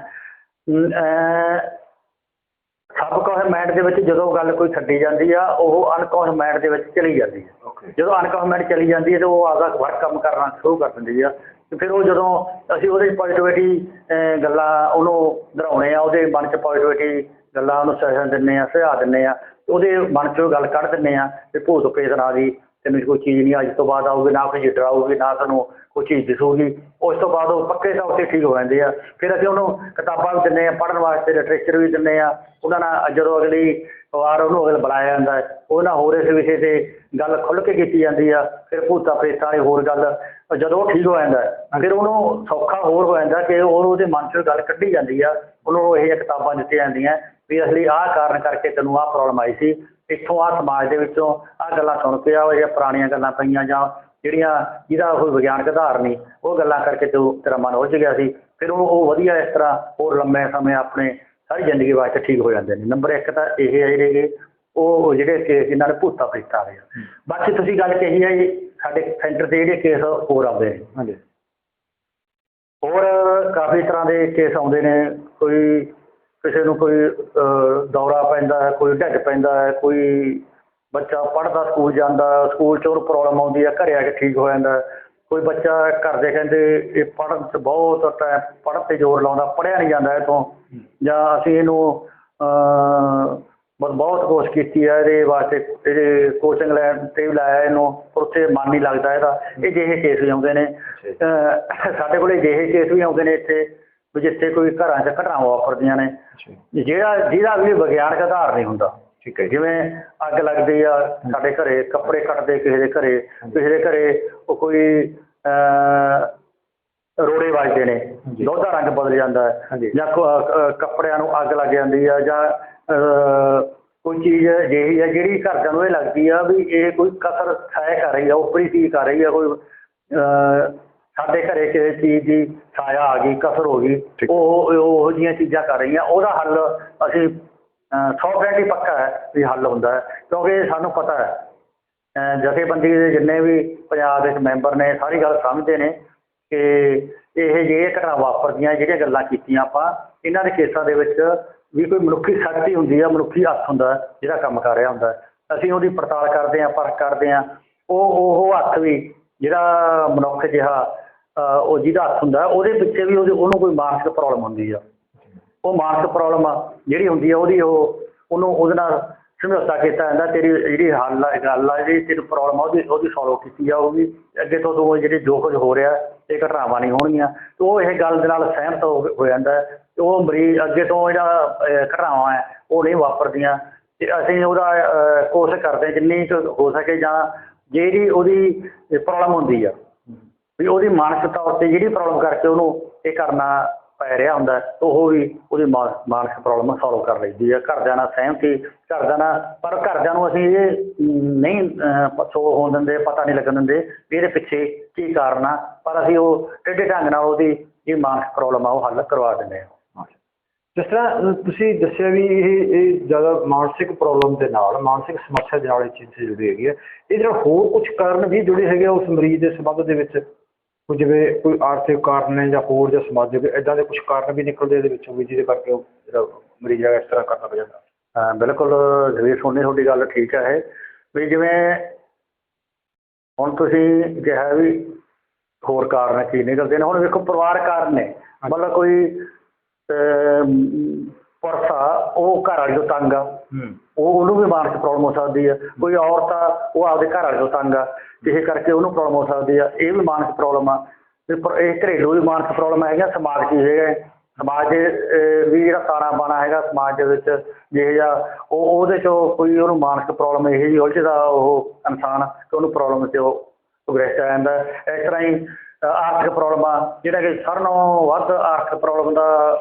ਸਬਕ ਮਾਈਂਡ ਦੇ ਵਿੱਚ ਜਦੋਂ ਗੱਲ ਕੋਈ ਛੱਡੀ ਜਾਂਦੀ ਆ ਉਹ ਅਨਕੌਂਸ਼ ਮਾਈਂਡ ਦੇ ਵਿੱਚ ਚਲੀ ਜਾਂਦੀ ਓਕੇ ਜਦੋਂ ਮਾਈਂਡ ਚਲੀ ਜਾਂਦੀ ਹੈ ਤੇ ਉਹ ਆਪਦਾ ਵਰਕ ਕੰਮ ਕਰਨਾ ਸ਼ੁਰੂ ਕਰ ਦਿੰਦੀ ਆ। ਤੇ ਫਿਰ ਉਹ ਜਦੋਂ ਅਸੀਂ ਉਹਦੇ ਪੋਜ਼ਿਟਿਵਿਟੀ ਗੱਲਾਂ ਉਹਨੂੰ ਦਰਾਉਣੇ ਆ, ਉਹਦੇ ਮਨ 'ਚ ਪੋਜ਼ਿਟਿਵਿਟੀ ਗੱਲਾਂ ਉਹਨੂੰ ਸਹਿਣ ਦਿੰਨੇ ਆ, ਸੁਝਾਅ ਦਿੰਨੇ ਆ ਉਹਦੇ ਮਨ 'ਚੋਂ ਗੱਲ ਕੱਢ ਦਿੰਨੇ ਆ ਤੇ ਭੂਤ ਪ੍ਰੇਤ ਨਾ ਦੀ ਤੈਨੂੰ ਕੋਈ ਚੀਜ਼ ਨਹੀਂ, ਅੱਜ ਤੋਂ ਬਾਅਦ ਆਊਗੀ, ਨਾ ਕੋਈ ਡਰਾਊਗੀ ਨਾ ਤੁਹਾਨੂੰ ਕੋਈ ਚੀਜ਼ ਦਿਸੂਗੀ। ਉਸ ਤੋਂ ਬਾਅਦ ਉਹ ਪੱਕੇ ਤੌਰ ਤੇ ਠੀਕ ਹੋ ਜਾਂਦੇ ਆ। ਫਿਰ ਅਸੀਂ ਉਹਨੂੰ ਕਿਤਾਬਾਂ ਵੀ ਦਿੰਨੇ ਆ, ਪੜ੍ਹਨ ਵਾਸਤੇ ਲਿਟਰੇਚਰ ਵੀ ਦਿੰਨੇ ਆ। ਉਹਨਾਂ ਨਾਲ ਜਦੋਂ ਅਗਲੀ ਵਾਰ ਉਹਨੂੰ ਅਗਲ ਬੁਲਾਇਆ ਜਾਂਦਾ ਹੈ। ਨਾ ਹੋਰ ਇਸ ਵਿਸ਼ੇ ਤੇ ਗੱਲ ਖੁੱਲ੍ਹ ਕੇ ਕੀਤੀ ਜਾਂਦੀ ਆ। ਫਿਰ ਭੂਤਾਂ ਪ੍ਰੇਤਾਂ ਵਾਲੀ ਹੋਰ ਗੱਲ ਜਦੋਂ ਉਹ ਠੀਕ ਹੋ ਜਾਂਦਾ ਹੈ, ਫਿਰ ਉਹਨੂੰ ਸੌਖਾ ਹੋਰ ਹੋ ਜਾਂਦਾ ਕਿ ਉਹ ਉਹਦੇ ਮਨ 'ਚੋਂ ਗੱਲ ਕੱਢੀ ਜਾਂਦੀ ਆ। ਉਹਨੂੰ ਇਹ ਕਿਤਾਬਾਂ ਦਿੱਤੀਆਂ ਜਾਂਦੀਆਂ ਵੀ ਅਸਲੀ ਆਹ ਕਾਰਨ ਕਰਕੇ ਤੈਨੂੰ ਆਹ ਪ੍ਰੋਬਲਮ ਆਈ ਸੀ। ਇੱਥੋਂ ਆਹ ਸਮਾਜ ਦੇ ਵਿੱਚੋਂ ਆਹ ਗੱਲਾਂ ਸੁਣ ਕੇ ਆ ਇਹ ਪੁਰਾਣੀਆਂ ਗੱਲਾਂ ਪਈਆਂ ਜਾਂ ਜਿਹੜੀਆਂ ਜਿਹਦਾ ਕੋਈ ਵਿਗਿਆਨਕ ਆਧਾਰ ਨਹੀਂ ਉਹ ਗੱਲਾਂ ਕਰਕੇ ਤੂੰ ਤੇਰਾ ਮਨ ਉੱਜ ਗਿਆ ਸੀ। ਫਿਰ ਉਹ ਉਹ ਵਧੀਆ ਇਸ ਤਰ੍ਹਾਂ ਹੋਰ ਲੰਮੇ ਸਮੇਂ ਆਪਣੇ ਸਾਰੀ ਜ਼ਿੰਦਗੀ ਵਾਸਤੇ ਠੀਕ ਹੋ ਜਾਂਦੇ ਨੇ। ਨੰਬਰ 1 ਤਾਂ ਇਹ ਹੈ ਜਿਹੜੇ ਉਹ ਜਿਹੜੇ ਕੇਸ ਇਹਨਾਂ ਦੇ ਭੂਤਾ ਪ੍ਰੀਤਾ ਵਾਲੇ ਆ ਬਾਕੀ ਤੁਸੀਂ ਗੱਲ ਕਹੀ ਹੈ ਜੀ ਸਾਡੇ ਸੈਂਟਰ ਤੇ ਜਿਹੜੇ ਕੇਸ ਹੋਰ ਆਉਂਦੇ ਨੇ। ਹਾਂਜੀ। ਹੋਰ ਕਾਫੀ ਤਰ੍ਹਾਂ ਦੇ ਕੇਸ ਆਉਂਦੇ ਨੇ। ਕੋਈ ਕਿਸੇ ਨੂੰ ਕੋਈ ਦੌਰਾ ਪੈਂਦਾ ਹੈ ਕੋਈ ਢਿੱਡ ਪੈਂਦਾ ਹੈ ਕੋਈ ਬੱਚਾ ਪੜ੍ਹਦਾ ਸਕੂਲ ਜਾਂਦਾ ਸਕੂਲ 'ਚ ਪ੍ਰੋਬਲਮ ਆਉਂਦੀ ਹੈ ਘਰੇ ਆ ਕੇ ਠੀਕ ਹੋ ਜਾਂਦਾ ਹੈ। ਕੋਈ ਬੱਚਾ ਘਰ ਦੇ ਕਹਿੰਦੇ ਇਹ ਪੜ੍ਹਨ 'ਚ ਬਹੁਤ ਟਾਈਮ ਪੜ੍ਹਨ ਤੇ ਜ਼ੋਰ ਲਾਉਂਦਾ ਪੜ੍ਹਿਆ ਨਹੀਂ ਜਾਂਦਾ ਇਥੋਂ। ਜਾਂ ਅਸੀਂ ਇਹਨੂੰ ਅਹ, ਬ- ਬਹੁਤ ਕੋਸ਼ਿਸ਼ ਕੀਤੀ ਹੈ ਇਹਦੇ ਵਾਸਤੇ ਇਹਦੇ ਕੋਚਿੰਗ ਲੈਣ ਤੇ ਵੀ ਲਾਇਆ ਇਹਨੂੰ ਪਰ ਉੱਥੇ ਮਨ ਨਹੀਂ ਲੱਗਦਾ ਇਹਦਾ। ਇਹ ਜਿਹੇ ਕੇਸ ਵੀ ਆਉਂਦੇ ਨੇ। ਸਾਡੇ ਕੋਲੇ ਜਿਹੇ ਕੇਸ ਵੀ ਆਉਂਦੇ ਨੇ ਇੱਥੇ ਵੀ ਜਿੱਥੇ ਕੋਈ ਘਰਾਂ 'ਚ ਘਟਨਾਵਾਂ ਵਾਪਰਦੀਆਂ ਨੇ। ਜਿਹੜਾ ਜਿਹਦਾ ਵੀ ਵਿਗਿਆਨਕ ਆਧਾਰ ਨਹੀਂ ਹੁੰਦਾ। ਠੀਕ ਹੈ ਜਿਵੇਂ ਅੱਗ ਲੱਗਦੀ ਆ ਸਾਡੇ ਘਰੇ ਕੱਪੜੇ ਕੱਟਦੇ ਕਿਸੇ ਦੇ ਘਰੇ ਕਿਸੇ ਦੇ ਘਰੇ ਉਹ ਕੋਈ ਰੋੜੇ ਵੱਜਦੇ ਨੇ। ਦੁੱਧ ਦਾ ਰੰਗ ਬਦਲ ਜਾਂਦਾ ਹੈ। ਜਾਂ ਕੱਪੜਿਆਂ ਨੂੰ ਅੱਗ ਲੱਗ ਜਾਂਦੀ ਆ ਜਾਂ ਕੋਈ ਚੀਜ਼ ਅਜਿਹੀ ਆ ਜਿਹੜੀ ਘਰਦਿਆਂ ਨੂੰ ਇਹ ਲੱਗਦੀ ਆ ਵੀ ਇਹ ਕੋਈ ਕਸਰ ਛਾਇਆ ਕਰ ਰਹੀ ਆ ਉਪਰੀ ਚੀਜ਼ ਕਰ ਰਹੀ ਆ ਕੋਈ ਸਾਡੇ ਘਰੇ ਕਿਸੇ ਚੀਜ਼ ਦੀ ਛਾਇਆ ਆ ਗਈ ਕਸਰ ਹੋ ਗਈ। ਉਹ ਉਹ ਜਿਹੀਆਂ ਚੀਜ਼ਾਂ ਕਰ ਰਹੀਆਂ ਉਹਦਾ ਹੱਲ ਅਸੀਂ ਸੌ ਹੀ ਪੱਕਾ ਹੈ ਵੀ ਹੱਲ ਹੁੰਦਾ ਹੈ, ਕਿਉਂਕਿ ਸਾਨੂੰ ਪਤਾ ਹੈ ਜਥੇਬੰਦੀ ਦੇ ਜਿੰਨੇ ਵੀ ਪੰਜਾਬ ਦੇ ਮੈਂਬਰ ਨੇ, ਸਾਰੀ ਗੱਲ ਸਮਝਦੇ ਨੇ ਕਿ ਇਹ ਜਿਹੜੀਆਂ ਘਟਨਾ ਵਾਪਰਦੀਆਂ, ਜਿਹੜੀਆਂ ਗੱਲਾਂ ਕੀਤੀਆਂ ਆਪਾਂ, ਇਹਨਾਂ ਦੇ ਕੇਸਾਂ ਦੇ ਵਿੱਚ ਵੀ ਕੋਈ ਮਨੁੱਖੀ ਸ਼ਕਤੀ ਹੁੰਦੀ ਆ ਮਨੁੱਖੀ ਹੱਥ ਹੁੰਦਾ ਜਿਹੜਾ ਕੰਮ ਕਰ ਰਿਹਾ ਹੁੰਦਾ ਅਸੀਂ ਉਹਦੀ ਪੜਤਾਲ ਕਰਦੇ ਹਾਂ, ਪਰਖ ਕਰਦੇ ਹਾਂ, ਉਹ ਉਹ ਹੱਥ ਵੀ ਜਿਹੜਾ ਮਨੁੱਖ ਜਿਹਾ ਉਹ ਜਿਹਦਾ ਹੱਥ ਹੁੰਦਾ ਉਹਦੇ ਪਿੱਛੇ ਵੀ ਉਹਦੇ, ਉਹਨੂੰ ਕੋਈ ਮਾਨਸਿਕ ਪ੍ਰੋਬਲਮ ਹੁੰਦੀ ਆ। ਉਹ ਮਾਨਸਿਕ ਪ੍ਰੋਬਲਮ ਜਿਹੜੀ ਹੁੰਦੀ ਆ ਉਹਦੀ ਉਹ ਉਹਨੂੰ ਉਹਦੇ ਨਾਲ ਸਮਝੌਤਾ ਕੀਤਾ ਜਾਂਦਾ ਤੇਰੀ ਜਿਹੜੀ ਹੱਲ ਆ ਗੱਲ ਆ ਜਿਹੜੀ ਤੇਰੀ ਪ੍ਰੋਬਲਮ ਆ ਉਹਦੀ ਉਹਦੀ ਸੋਲਵ ਕੀਤੀ ਜਾਊਗੀ। ਅੱਗੇ ਤੋਂ ਤੂੰ ਜਿਹੜੀ ਜੋ ਕੁਝ ਹੋ ਰਿਹਾ ਇਹ ਘਟਨਾਵਾਂ ਨਹੀਂ ਹੋਣਗੀਆਂ। ਤੇ ਉਹ ਇਹ ਗੱਲ ਦੇ ਨਾਲ ਸਹਿਮਤ ਹੋ ਹੋ ਜਾਂਦਾ ਹੈ ਤੇ ਉਹ ਮਰੀਜ਼ ਅੱਗੇ ਤੋਂ ਜਿਹੜਾ ਅਹ, ਘਟਨਾਵਾਂ ਹੈ ਉਹ ਨਹੀਂ ਵਾਪਰਦੀਆਂ। ਤੇ ਅਸੀਂ ਉਹਦਾ ਅਹ, ਕੋਸ਼ਿਸ਼ ਕਰਦੇ ਹਾਂ ਜਿੰਨੀ ਕੁ ਹੋ ਸਕੇ ਜਾਂ ਜਿਹੜੀ ਉਹਦੀ ਪ੍ਰੋਬਲਮ ਹੁੰਦੀ ਆ ਵੀ ਉਹਦੀ ਮਾਨਸਿਕ ਤੌਰ ਤੇ ਜਿਹੜੀ ਪ੍ਰੋਬਲਮ ਕਰਕੇ ਉਹਨੂੰ ਇਹ ਕਰਨਾ ਪੈ ਰਿਹਾ ਹੁੰਦਾ ਹੈ, ਉਹ ਵੀ ਉਹਦੀ ਮਾ- ਮਾਨਸਿਕ ਪ੍ਰੋਬਲਮ ਸੋਲਵ ਕਰ ਲੈਂਦੀ ਹੈ। ਘਰਦਿਆਂ ਨਾਲ ਸਹਿਮਤੀ ਘਰਦਿਆਂ ਨਾਲ ਪਰ ਘਰਦਿਆਂ ਨੂੰ ਅਸੀਂ ਇਹ ਨਹੀਂ ਅਹ, ਹੋਣ ਦਿੰਦੇ ਪਤਾ ਨਹੀਂ ਲੱਗਣ ਦਿੰਦੇ ਵੀ ਇਹਦੇ ਪਿੱਛੇ ਕੀ ਕਾਰਨ ਆ ਪਰ ਅਸੀਂ ਉਹ ਟੇਢੇ ਢੰਗ ਨਾਲ ਉਹਦੀ ਇਹ ਮਾਨਸਿਕ ਪ੍ਰੋਬਲਮ ਆ ਉਹ ਹੱਲ ਕਰਵਾ ਦਿੰਦੇ ਹਾਂ। ਜਿਸ ਤਰ੍ਹਾਂ ਤੁਸੀਂ ਦੱਸਿਆ ਵੀ ਇਹ ਇਹ ਜ਼ਿਆਦਾ ਮਾਨਸਿਕ ਪ੍ਰੋਬਲਮ ਦੇ ਨਾਲ ਮਾਨਸਿਕ ਸਮੱਸਿਆ ਦੇ ਨਾਲ ਇਹ ਚੀਜ਼ ਜੁੜੀ ਹੈਗੀ ਹੈ। ਇਹਦੇ ਨਾਲ ਹੋਰ ਕੁਝ ਕਾਰਨ ਵੀ ਜੁੜੇ ਹੈਗੇ ਆ ਉਸ ਮਰੀਜ਼ ਦੇ ਸੰਬੰਧ ਦੇ ਵਿੱਚ? ਕੋਈ ਜਿਵੇਂ ਕੋਈ ਆਰਥਿਕ ਕਾਰਨ ਨੇ ਜਾਂ ਹੋਰ ਜਾਂ ਸਮਾਜਿਕ ਇਦਾਂ ਦੇ ਕੁਝ ਕਾਰਨ ਵੀ ਨਿਕਲਦੇ ਇਹਦੇ ਵਿੱਚੋਂ ਵੀ ਜਿਹਦੇ ਕਰਕੇ ਉਹ ਜਿਹੜਾ ਮਰੀਜ਼ ਇਸ ਤਰ੍ਹਾਂ ਕਰਨਾ ਪੈ ਜਾਂਦਾ? ਹਾਂ ਬਿਲਕੁਲ ਜਵੇਰ ਸੋਨੀ ਤੁਹਾਡੀ ਗੱਲ ਠੀਕ ਹੈ ਇਹ। ਵੀ ਜਿਵੇਂ ਹੁਣ ਤੁਸੀਂ ਕਿਹਾ ਵੀ ਹੋਰ ਕਾਰਨ ਕੀ ਨਿਕਲਦੇ ਨੇ। ਹੁਣ ਵੇਖੋ ਪਰਿਵਾਰ ਕਾਰਨ ਨੇ। ਮਤਲਬ ਕੋਈ ਪੁਰਸ਼ ਆ ਉਹ ਘਰ ਵਾਲੀ ਤੋਂ ਤੰਗ ਆ। ਉਹ ਉਹਨੂੰ ਵੀ ਮਾਨਸਿਕ ਪ੍ਰੋਬਲਮ ਹੋ ਸਕਦੀ ਹੈ ਕੋਈ ਔਰਤ ਆ ਉਹ ਆਪਦੇ ਘਰ ਵਾਲੇ ਤੋਂ ਤੰਗ ਆ। ਕਿਸੇ ਕਰਕੇ ਉਹਨੂੰ ਪ੍ਰੋਬਲਮ ਹੋ ਸਕਦੀ ਆ। ਇਹ ਵੀ ਮਾਨਸਿਕ ਪ੍ਰੋਬਲਮ ਆ। ਤੇ ਪਰ ਇਹ ਘਰੇਲੂ ਵੀ ਮਾਨਸਿਕ ਪ੍ਰੋਬਲਮ ਹੈਗਾ ਸਮਾਜ ਕੀ ਹੈਗਾ ਸਮਾਜ ਦੇ ਵੀ ਜਿਹੜਾ ਤਾਣਾ ਬਾਣਾ ਹੈਗਾ ਸਮਾਜ ਦੇ ਵਿੱਚ ਜਿਹੇ ਜਿਹਾ ਉਹ ਉਹਦੇ ਚੋਂ ਕੋਈ ਉਹਨੂੰ ਮਾਨਸਿਕ ਪ੍ਰੋਬਲਮ ਇਹ ਜੀ ਉਲਝਦਾ ਉਹ ਇਨਸਾਨ ਕਿ ਉਹਨੂੰ ਪ੍ਰੋਬਲਮ ਤੇ ਉਹ ਗ੍ਰਸਤ ਆ ਜਾਂਦਾ। ਇਸ ਤਰ੍ਹਾਂ ਹੀ ਆਰਥਿਕ ਪ੍ਰੋਬਲਮ ਜਿਹੜਾ ਕਿ ਸਾਰਿਆਂ ਨਾਲੋਂ ਵੱਧ ਆਰਥਿਕ ਪ੍ਰੋਬਲਮ ਦਾ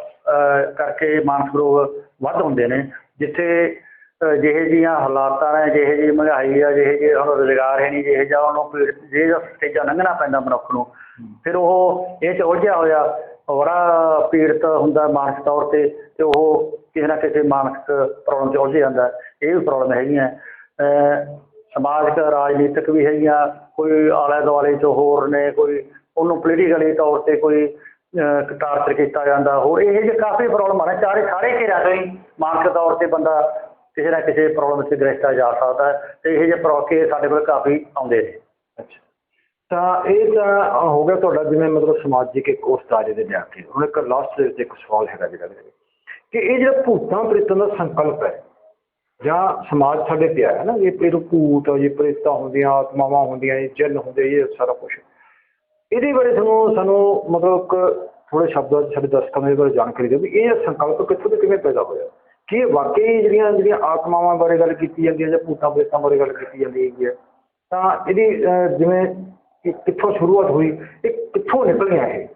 ਕਰਕੇ ਮਾਨਸਿਕ ਰੋਗ ਵੱਧ ਹੁੰਦੇ ਨੇ ਜਿੱਥੇ ਜਿਹੇ ਜਿਹੀਆਂ ਹਾਲਾਤਾਂ ਨੇ ਜਿਹੇ ਜਿਹੀ ਮਹਿੰਗਾਈ ਆ ਜਿਹੇ ਜਿਹੇ ਹੁਣ ਰੁਜ਼ਗਾਰ ਹੈ ਨਹੀਂ ਜਿਹੇ ਜਿਹਾ ਉਹਨੂੰ ਪੀੜ- ਜਿਹੇ ਜਿਹਾ ਸਟੇਜਾਂ ਲੰਘਣਾ ਪੈਂਦਾ ਮਨੁੱਖ ਨੂੰ ਫਿਰ ਉਹ ਇਹ 'ਚ ਉਲਝਿਆ ਹੋਇਆ ਬੜਾ ਪੀੜਤ ਹੁੰਦਾ ਮਾਨਸਿਕ ਤੌਰ ਤੇ ਤੇ ਉਹ ਕਿਸੇ ਨਾ ਕਿਸੇ ਮਾਨਸਿਕ ਪ੍ਰੋਬਲਮ 'ਚ ਉਲਝ ਜਾਂਦਾ ਇਹ ਵੀ ਪ੍ਰੋਬਲਮ ਹੈਗੀਆਂ। ਸਮਾਜਿਕ ਰਾਜਨੀਤਿਕ ਵੀ ਹੈਗੀਆਂ ਕੋਈ ਆਲੇ ਦੁਆਲੇ 'ਚ ਹੋਰ ਨੇ ਕੋਈ ਉਹਨੂੰ ਪੋਲੀਟੀਕਲੀ ਤੌਰ ਤੇ ਕੋਈ ਟਾਰਚਰ ਕੀਤਾ ਜਾਂਦਾ, ਹੋਰ ਇਹ ਜਿਹੇ ਕਾਫੀ ਪ੍ਰੋਬਲਮ ਆ ਨੇ ਚਾਰੇ ਸਾਰੇ ਘੇਰਿਆਂ ਤੋਂ ਹੀ ਮਾਨਸਿਕ ਤੌਰ ਤੇ ਬੰਦਾ ਕਿਸੇ ਨਾ ਕਿਸੇ ਪ੍ਰੋਬਲਮ 'ਚ ਗ੍ਰਸਤ ਜਾ ਸਕਦਾ ਹੈ ਤੇ ਇਹ ਜਿਹੇ ਪ੍ਰੋਕੇ ਸਾਡੇ ਕੋਲ ਕਾਫੀ ਆਉਂਦੇ ਨੇ। ਅੱਛਾ। ਤਾਂ ਇਹ ਤਾਂ ਹੋ ਗਿਆ ਤੁਹਾਡਾ ਜਿਵੇਂ ਮਤਲਬ ਸਮਾਜਿਕ ਇੱਕ ਉਸ ਦਾਇਰੇ ਦੇ ਲਿਆ ਕੇ ਹੁਣ ਇੱਕ ਲਾਸਟ ਦੇ ਵਿੱਚ ਇੱਕ ਸਵਾਲ ਹੈਗਾ ਜਿਹੜਾ ਕਿ ਇਹ ਜਿਹੜਾ ਭੂਤਾਂ ਪ੍ਰੇਤਾਂ ਦਾ ਸੰਕਲਪ ਹੈ, ਜਾਂ ਸਮਾਜ ਸਾਡੇ ਪਿਆ ਹੈ ਨਾ, ਇਹ ਪੇਰੂ ਭੂਤ, ਇਹ ਪ੍ਰੇਤਾਂ ਹੁੰਦੀਆਂ, ਆਤਮਾਵਾਂ ਹੁੰਦੀਆਂ, ਇਹ ਜਿੰਨ ਹੁੰਦੇ, ਇਹ ਸਾਰਾ ਕੁਝ ਇਹਦੇ ਬਾਰੇ ਤੁਹਾਨੂੰ ਸਾਨੂੰ ਮਤਲਬ ਇੱਕ ਥੋੜੇ ਸ਼ਬਦਾਂ 'ਚ ਸਾਡੇ ਦਰਸ਼ਕਾਂ ਨੂੰ ਇਹਦੇ ਬਾਰੇ ਜਾਣਕਾਰੀ ਦਿਓ ਵੀ ਇਹ ਸੰਕਲਪ ਕਿੱਥੋਂ ਤੇ ਕਿਵੇਂ ਪੈਦਾ ਹੋਇਆ? ਕੀ ਇਹ ਵਾਕਈ ਜਿਹੜੀਆਂ ਜਿਹੜੀਆਂ ਆਤਮਾਵਾਂ ਬਾਰੇ ਗੱਲ ਕੀਤੀ ਜਾਂਦੀ ਹੈ ਜਾਂ ਭੂਤਾਂ ਪ੍ਰੇਤਾਂ ਬਾਰੇ ਗੱਲ ਕੀਤੀ ਜਾਂਦੀ ਹੈਗੀ ਹੈ? ਤਾਂ ਇਹਦੀ ਜਿਵੇਂ ਕਿ ਕਿੱਥੋਂ ਸ਼ੁਰੂਆਤ ਹੋਈ, ਇਹ ਕਿੱਥੋਂ ਨਿਕਲਿਆ ਇਹ?